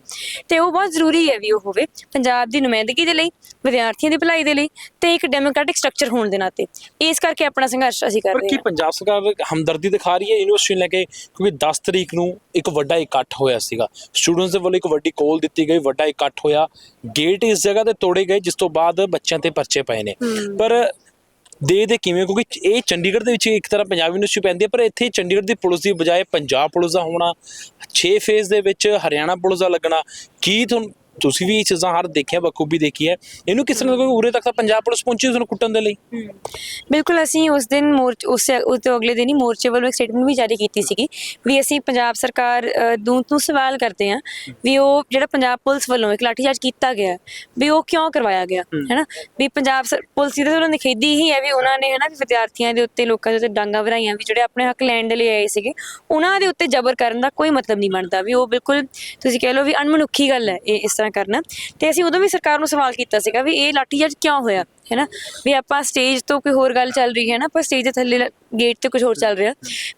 ਤੇ ਉਹ ਬਹੁਤ ਜ਼ਰੂਰੀ ਹੈ ਵੀ ਉਹ ਹੋਵੇ ਪੰਜਾਬ ਦੀ ਨੁਮਾਇੰਦਗੀ ਦੇ ਲਈ ਵਿਦਿਆਰਥੀਆਂ ਦੀ ਭਲਾਈ ਦੇ ਲਈ ਤੇ ਇੱਕ ਡੈਮੋਕ੍ਰੈਟਿਕ ਸਟਰਕਚਰ ਹੋਣ ਦੇ ਨਾਤੇ। ਇਸ ਕਰਕੇ ਆਪਣਾ ਸੰਘਰਸ਼ ਅਸੀਂ ਕਰ
ਪਰ
ਰਹੇ
ਕੀ
ਹਾਂ।
ਪੰਜਾਬ ਸਰਕਾਰ ਹਮਦਰਦੀ ਦਿਖਾ ਰਹੀ ਹੈ ਯੂਨੀਵਰਸਿਟੀ ਨੂੰ ਲੈ ਕੇ ਕਿਉਂਕਿ 10 ਤਰੀਕ ਨੂੰ ਇੱਕ ਵੱਡਾ ਇਕੱਠ ਹੋਇਆ ਸੀਗਾ। ਸਟੂਡੈਂਟਸ ਦੇ ਵੱਲੋਂ ਇੱਕ ਵੱਡੀ ਕੋਲ ਦਿੱਤੀ ਗਈ ਵੱਡਾ ਇਕੱਠ ਹੋਇਆ। ਗੇਟ ਇਸ ਜਗ੍ਹਾ ਤੇ ਤੋੜੇ ਗਏ ਜਿਸ ਤੋਂ ਬਾਅਦ ਬੱਚਿਆਂ ਤੇ ਪਰਚੇ ਪਏ ਨੇ। ਪਰ ਦੇ ਦੇ ਕਿਵੇਂ ਕਿਉਂਕਿ ਇਹ ਚੰਡੀਗੜ੍ਹ ਦੇ ਵਿੱਚ ਇੱਕ ਤਰ੍ਹਾਂ ਪੰਜਾਬ ਯੂਨੀਵਰਸਿਟੀ ਪੈਂਦੀ ਹੈ ਪਰ ਇੱਥੇ ਚੰਡੀਗੜ੍ਹ ਦੀ ਪੁਲਿਸ ਦੀ ਬਜਾਏ ਪੰਜਾਬ ਪੁਲਿਸ ਦਾ ਹੋਣਾ 6 ਫੇਜ਼ ਦੇ ਵਿੱਚ ਹਰਿਆਣਾ ਪੁਲਿਸ ਦਾ ਲੱਗਣਾ। ਕੀ ਤੁਹਾਨੂੰ ਤੁਸੀਂ ਵੀ ਇਹ ਚੀਜ਼ਾਂ ਹਰ ਦੇਖਿਆ ਬਖੂਬੀ ਦੇਖੀ ਹੈ। ਇਹਨੂੰ ਕਿਸ ਤਰ੍ਹਾਂ ਉਰੇ ਤੱਕ ਤਾਂ ਪੰਜਾਬ ਪੁਲਿਸ ਪਹੁੰਚੀ ਉਸ ਨੂੰ ਕੁੱਟਣ ਦੇ ਲਈ।
ਬਿਲਕੁਲ ਅਸੀਂ ਉਸ ਦਿਨ ਮੋਰਚ ਉਸ ਉਸ ਤੋਂ ਅਗਲੇ ਦਿਨ ਹੀ ਮੋਰਚੇ ਵੱਲੋਂ ਇੱਕ ਸਟੇਟਮੈਂਟ ਵੀ ਜਾਰੀ ਕੀਤੀ ਸੀਗੀ ਵੀ ਅਸੀਂ ਪੰਜਾਬ ਸਰਕਾਰ ਨੂੰ ਤੋਂ ਸਵਾਲ ਕਰਦੇ ਹਾਂ ਵੀ ਉਹ ਜਿਹੜਾ ਪੰਜਾਬ ਪੁਲਿਸ ਵੱਲੋਂ ਇੱਕ ਲਾਠੀਚਾਰਜ ਕੀਤਾ ਗਿਆ ਵੀ ਉਹ ਕਿਉਂ ਕਰਵਾਇਆ ਗਿਆ ਹੈਨਾ? ਵੀ ਪੰਜਾਬ ਪੁਲਿਸ ਦੀ ਚਲੋ ਨਿਖੇਧੀ ਹੀ ਹੈ ਵੀ ਉਹਨਾਂ ਨੇ ਹੈਨਾ ਵਿਦਿਆਰਥੀਆਂ ਦੇ ਉੱਤੇ ਲੋਕਾਂ ਦੇ ਉੱਤੇ ਡਾਂਗਾ ਵਰਾਈਆਂ ਵੀ ਜਿਹੜੇ ਆਪਣੇ ਹੱਕ ਲੈਣ ਦੇ ਲਈ ਆਏ ਸੀਗੇ ਉਹਨਾਂ ਦੇ ਉੱਤੇ ਜ਼ਬਰ ਕਰਨ ਦਾ ਕੋਈ ਮਤਲਬ ਨਹੀਂ ਬਣਦਾ। ਵੀ ਉਹ ਬਿਲਕੁਲ ਤੁਸੀਂ ਕਹਿ ਲਓ ਵੀ ਅਣਮਨੁੱਖੀ ਗੱਲ ਹੈ ਇਹ ਇਸ ਤਰ੍ਹਾਂ ਕਰਨਾ। ਤੇ ਅਸੀਂ ਉਦੋਂ ਵੀ ਸਰਕਾਰ ਨੂੰ ਸਵਾਲ ਕੀਤਾ ਸੀਗਾ ਵੀ ਇਹ ਲਾਠੀਚਾਰਜ ਕਿਉਂ ਹੋਇਆ ਹੈਨਾ? ਵੀ ਆਪਾਂ ਸਟੇਜ ਤੋਂ ਕੋਈ ਹੋਰ ਗੱਲ ਚੱਲ ਰਹੀ ਹੈ ਨਾ ਪਰ ਸਟੇਜ ਦੇ ਥੱਲੇ ਗੇਟ ਤੇ ਕੁਝ ਹੋਰ ਚੱਲ ਰਿਹਾ।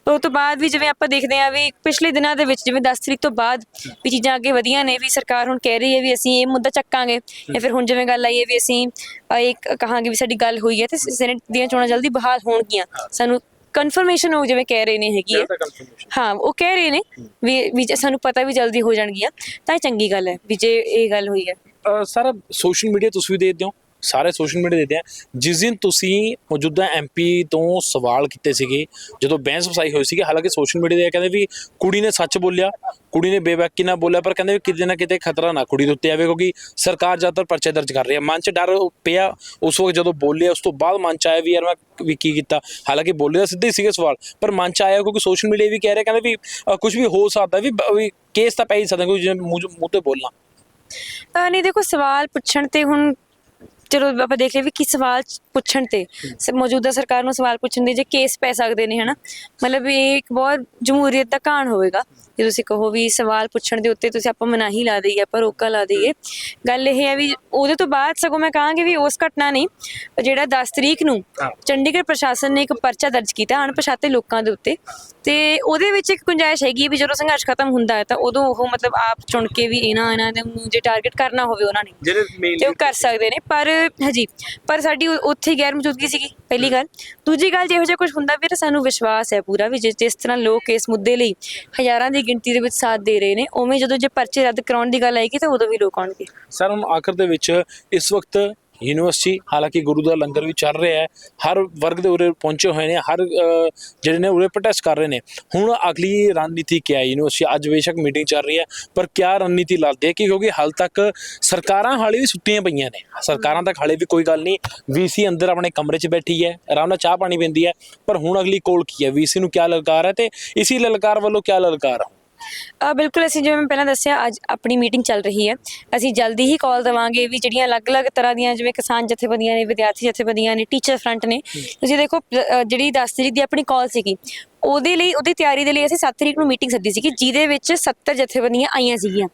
ਪਰ ਉਸ ਤੋਂ ਬਾਅਦ ਵੀ ਜਿਵੇਂ ਆਪਾਂ ਦੇਖਦੇ ਆ ਵੀ ਪਿਛਲੇ ਦਿਨਾਂ ਦੇ ਵਿੱਚ ਜਿਵੇਂ 10 ਤਰੀਕ ਤੋਂ ਬਾਅਦ ਵੀ ਚੀਜ਼ਾਂ ਅੱਗੇ ਵਧੀਆਂ ਨੇ ਵੀ ਸਰਕਾਰ ਹੁਣ ਕਹਿ ਰਹੀ ਹੈ ਵੀ ਅਸੀਂ ਇਹ ਮੁੱਦਾ ਚੱਕਾਂਗੇ। ਜਾਂ ਫਿਰ ਹੁਣ ਜਿਵੇਂ ਗੱਲ ਆਈ ਹੈ ਵੀ ਅਸੀਂ ਅ, ਇੱਕ ਕਹਾਂਗੇ ਵੀ ਸਾਡੀ ਗੱਲ ਹੋਈ ਹੈ ਤੇ ਸੈਨੇਟ ਦੀਆਂ ਚੋਣਾਂ ਜਲਦੀ ਬਹਾਲ ਹੋਣਗੀਆਂ। ਸਾਨੂੰ ਕਨਫਰਮੇਸ਼ਨ ਹੋ ਜਿਵੇਂ ਕਹਿ ਰਹੇ ਨੇ ਹੈਗੀ ਹੈ ਹਾਂ ਉਹ ਕਹਿ ਰਹੇ ਨੇ ਵੀ ਵੀ ਜੇ ਸਾਨੂੰ ਪਤਾ ਵੀ ਜਲਦੀ ਹੋ ਜਾਣਗੀਆਂ ਤਾਂ ਇਹ ਚੰਗੀ ਗੱਲ ਹੈ ਵੀ ਜੇ ਇਹ ਗੱਲ ਹੋਈ ਹੈ।
ਸਾਰਾ ਸੋਸ਼ਲ ਮੀਡੀਆ ਤੁਸੀਂ ਵੀ ਦੇਖਦੇ ਹੋ। ਸਾਰੇ ਸੋਸ਼ਲ ਮੀਡੀਆ ਦੇਖਦੇ ਆ ਜਿਸ ਦਿਨ ਤੁਸੀਂ ਮੌਜੂਦਾ ਐਮਪੀ ਤੋਂ ਸਵਾਲ ਕੀਤੇ ਸੀਗੇ, ਜਦੋਂ ਬਹਿਸ ਵਸਾਈ ਹੋਈ ਸੀਗੀ, ਹਾਲਾਂਕਿ ਸੋਸ਼ਲ ਮੀਡੀਆ ਦੇ ਕਹਿੰਦੇ ਵੀ ਕੁੜੀ ਨੇ ਸੱਚ ਬੋਲਿਆ, ਕੁੜੀ ਨੇ ਬੇਬਾਕੀ ਨਾਲ ਬੋਲਿਆ, ਪਰ ਕਹਿੰਦੇ ਵੀ ਕਿਤੇ ਨਾ ਕਿਤੇ ਖਤਰਾ ਨਾ ਕੁੜੀ ਦੇ ਉੱਤੇ ਆਵੇ, ਕਿਉਂਕਿ ਸਰਕਾਰ ਜ਼ਿਆਦਾਤਰ ਪਰਚੇ ਦਰਜ ਕਰ ਰਹੀ ਹੈ। ਮਨ 'ਚ ਡਰ ਪਿਆ, ਉਸ ਵਕਤ ਜਦੋਂ ਬੋਲਿਆ, ਉਸ ਤੋਂ ਬਾਅਦ ਮਨ 'ਚ ਆਇਆ ਵੀ ਯਾਰ ਮੈਂ ਵੀ ਕੀ ਕੀਤਾ। ਹਾਲਾਂਕਿ ਬੋਲੇ ਤਾਂ ਸਿੱਧੇ ਹੀ ਸੀਗੇ ਸਵਾਲ, ਪਰ ਮਨ 'ਚ ਆਇਆ ਕਿਉਂਕਿ ਸੋਸ਼ਲ ਮੀਡੀਆ ਵੀ ਕਹਿ ਰਿਹਾ, ਕਹਿੰਦੇ ਵੀ ਕੁਝ ਵੀ ਹੋ ਸਕਦਾ ਵੀ ਕੇਸ ਤਾਂ ਪੈ ਹੀ ਸਕਦਾ, ਕੋਈ ਮੂੰਹ ਤੇ ਬੋਲਣਾ।
ਨਹੀਂ ਦੇਖੋ, ਸਵਾਲ ਪੁੱਛਣ ਤੇ ਹੁਣ ਚਲੋ ਆਪਾਂ ਦੇਖ ਲਈਏ ਵੀ ਕੀ ਸਵਾਲ ਪੁੱਛਣ ਤੇ ਸ- ਮੌਜੂਦਾ ਸਰਕਾਰ ਨੂੰ ਸਵਾਲ ਪੁੱਛਣ ਦੇ ਜੇ ਕੇਸ ਪੈ ਸਕਦੇ ਨੇ, ਹਨਾ? ਮਤਲਬ ਇਹ ਇੱਕ ਬਹੁਤ ਜਮਹੂਰੀਅਤ ਦਾ ਘਾਣ ਹੋਵੇਗਾ। ਜੇ ਤੁਸੀਂ ਕਹੋ ਵੀ ਸਵਾਲ ਪੁੱਛਣ ਦੇ ਉੱਤੇ ਤੁਸੀਂ ਆਪਾਂ ਮਨਾਹੀ ਲਾ ਦਈਏ ਆਪਾਂ ਰੋਕਾ ਲਾ ਦਈਏ। ਗੱਲ ਇਹ ਹੈ ਵੀ ਉਹਦੇ ਤੋਂ ਬਾਅਦ ਸਗੋਂ ਮੈਂ ਕਹਾਂਗੀ ਵੀ ਉਸ ਘਟਨਾ ਨੇ ਜਿਹੜਾ 10 ਤਰੀਕ ਨੂੰ। ਚੰਡੀਗੜ੍ਹ ਪ੍ਰਸ਼ਾਸਨ ਨੇ ਇੱਕ ਪਰਚਾ ਦਰਜ ਕੀਤਾ ਅਣਪਛਾਤੇ ਲੋਕਾਂ ਦੇ ਉੱਤੇ। ਤੇ ਉਹਦੇ ਵਿੱਚ ਇੱਕ ਗੁੰਜਾਇਸ਼ ਹੈਗੀ ਵੀ ਜਦੋਂ ਸੰਘਰਸ਼ ਖਤਮ ਹੁੰਦਾ ਹੈ ਤਾਂ ਉਦੋਂ ਉਹ ਮਤਲਬ ਆਪ ਚੁਣ ਕੇ ਵੀ ਇਹਨਾਂ ਇਹਨਾਂ ਦੇ ਨੂੰ ਜੇ ਟਾਰਗੇਟ ਕਰਨਾ ਹੋਵੇ ਉਹਨਾਂ ਨੇ। ਤੇ ਉਹ ਕਰ ਸਕਦੇ ਨੇ। ਪਰ ਹਾਂਜੀ ਪਰ ਸਾਡੀ ਉੱਥੇ ਗੈਰ ਮੌਜੂਦਗੀ ਸੀਗੀ ਪਹਿਲੀ ਗੱਲ। ਦੂਜੀ ਗੱਲ ਜੇ ਇਹੋ ਜਿਹਾ ਕੁਝ ਹੁੰਦਾ ਵੀ ਤਾਂ ਸਾਨੂੰ ਵਿਸ਼ਵਾਸ ਹੈ ਪੂਰਾ ਵੀ ਜਿਸ ਤਰ੍ਹਾਂ ਲੋਕ ਇਸ ਮੁੱਦੇ ਲਈ ਹਜ਼ਾਰਾਂ ਦੀ ਗਿਣਤੀ ਦੇ ਵਿੱਚ ਸਾਥ ਦੇ ਰਹੇ ਨੇ, ਉਵੇਂ ਜਦੋਂ ਜੇ ਪਰਚੇ ਰੱਦ ਕਰਾਉਣ ਦੀ ਗੱਲ ਆਏਗੀ ਤਾਂ ਉਦੋਂ ਵੀ ਲੋਕ ਆਉਣਗੇ।
ਸਰ ਹੁਣ ਆਖਰ ਦੇ ਵਿੱਚ ਇਸ ਵਕਤ ਯੂਨੀਵਰਸਿਟੀ ਹਾਲਾਂਕਿ ਗੁਰੂ ਦਾ ਲੰਗਰ ਵੀ ਚੱਲ ਰਿਹਾ ਹੈ। ਹਰ ਵਰਗ ਦੇ ਉਰੇ ਪਹੁੰਚੇ ਹੋਏ ਨੇ, ਹਰ ਜਿਹੜੇ ਨੇ ਉਰੇ ਪ੍ਰੋਟੈਸਟ ਕਰ ਰਹੇ ਨੇ। ਹੁਣ ਅਗਲੀ ਰਣਨੀਤੀ ਕੀ ਹੈ? ਯੂਨੀਵਰਸਿਟੀ ਅੱਜ ਬੇਸ਼ੱਕ ਮੀਟਿੰਗ ਚੱਲ ਰਹੀ ਹੈ, ਪਰ ਕਿਆ ਰਣਨੀਤੀ ਲੱਗਦੀ ਹੈ? ਕਿ ਕਿਉਂਕਿ ਹਾਲ ਤੱਕ ਸਰਕਾਰਾਂ ਹਾਲੇ ਵੀ ਸੁੱਤੀਆਂ ਪਈਆਂ ਨੇ। ਸਰਕਾਰਾਂ ਤੱਕ ਹਾਲੇ ਵੀ ਕੋਈ ਗੱਲ ਨਹੀਂ। ਵੀਸੀ ਅੰਦਰ ਆਪਣੇ ਕਮਰੇ 'ਚ ਬੈਠੀ ਹੈ, ਆਰਾਮ ਨਾਲ ਚਾਹ ਪਾਣੀ ਪੀਂਦੀ ਹੈ, ਪਰ ਹੁਣ ਅਗਲੀ ਕੋਲ ਕੀ ਹੈ? ਵੀਸੀ ਨੂੰ ਕਿਆ ਲਲਕਾਰ ਹੈ ਤੇ ਇਸੀ ਲਲਕਾਰ ਵੱਲੋਂ ਕਿਆ ਲਲਕਾਰ ਹੈ
ਬਿਲਕੁਲ ਅਸੀਂ ਜਿਵੇਂ ਮੈਂ ਪਹਿਲਾਂ ਦੱਸਿਆ ਅੱਜ ਆਪਣੀ ਮੀਟਿੰਗ ਚੱਲ ਰਹੀ ਹੈ। ਅਸੀਂ ਜਲਦੀ ਹੀ ਕਾਲ ਦਵਾਂਗੇ ਵੀ ਜਿਹੜੀਆਂ ਅਲੱਗ-ਅਲੱਗ ਤਰ੍ਹਾਂ ਦੀਆਂ ਜਿਵੇਂ ਕਿਸਾਨ ਜਥੇਬੰਦੀਆਂ ਨੇ ਵਿਦਿਆਰਥੀ ਜਥੇਬੰਦੀਆਂ ਨੇ ਟੀਚਰ ਫਰੰਟ ਨੇ ਤੁਸੀਂ ਦੇਖੋ ਜਿਹੜੀ 10 ਤਰੀਕ ਦੀ ਆਪਣੀ ਕਾਲ ਸੀਗੀ ਉਹਦੇ ਲਈ ਉਹਦੀ ਤਿਆਰੀ ਦੇ ਲਈ ਅਸੀਂ 7 ਤਰੀਕ ਨੂੰ ਮੀਟਿੰਗ ਸੱਦੀ ਸੀਗੀ ਜਿਹਦੇ ਵਿੱਚ 70 ਜਥੇਬੰਦੀਆਂ ਆਈਆਂ ਸੀਗੀਆਂ।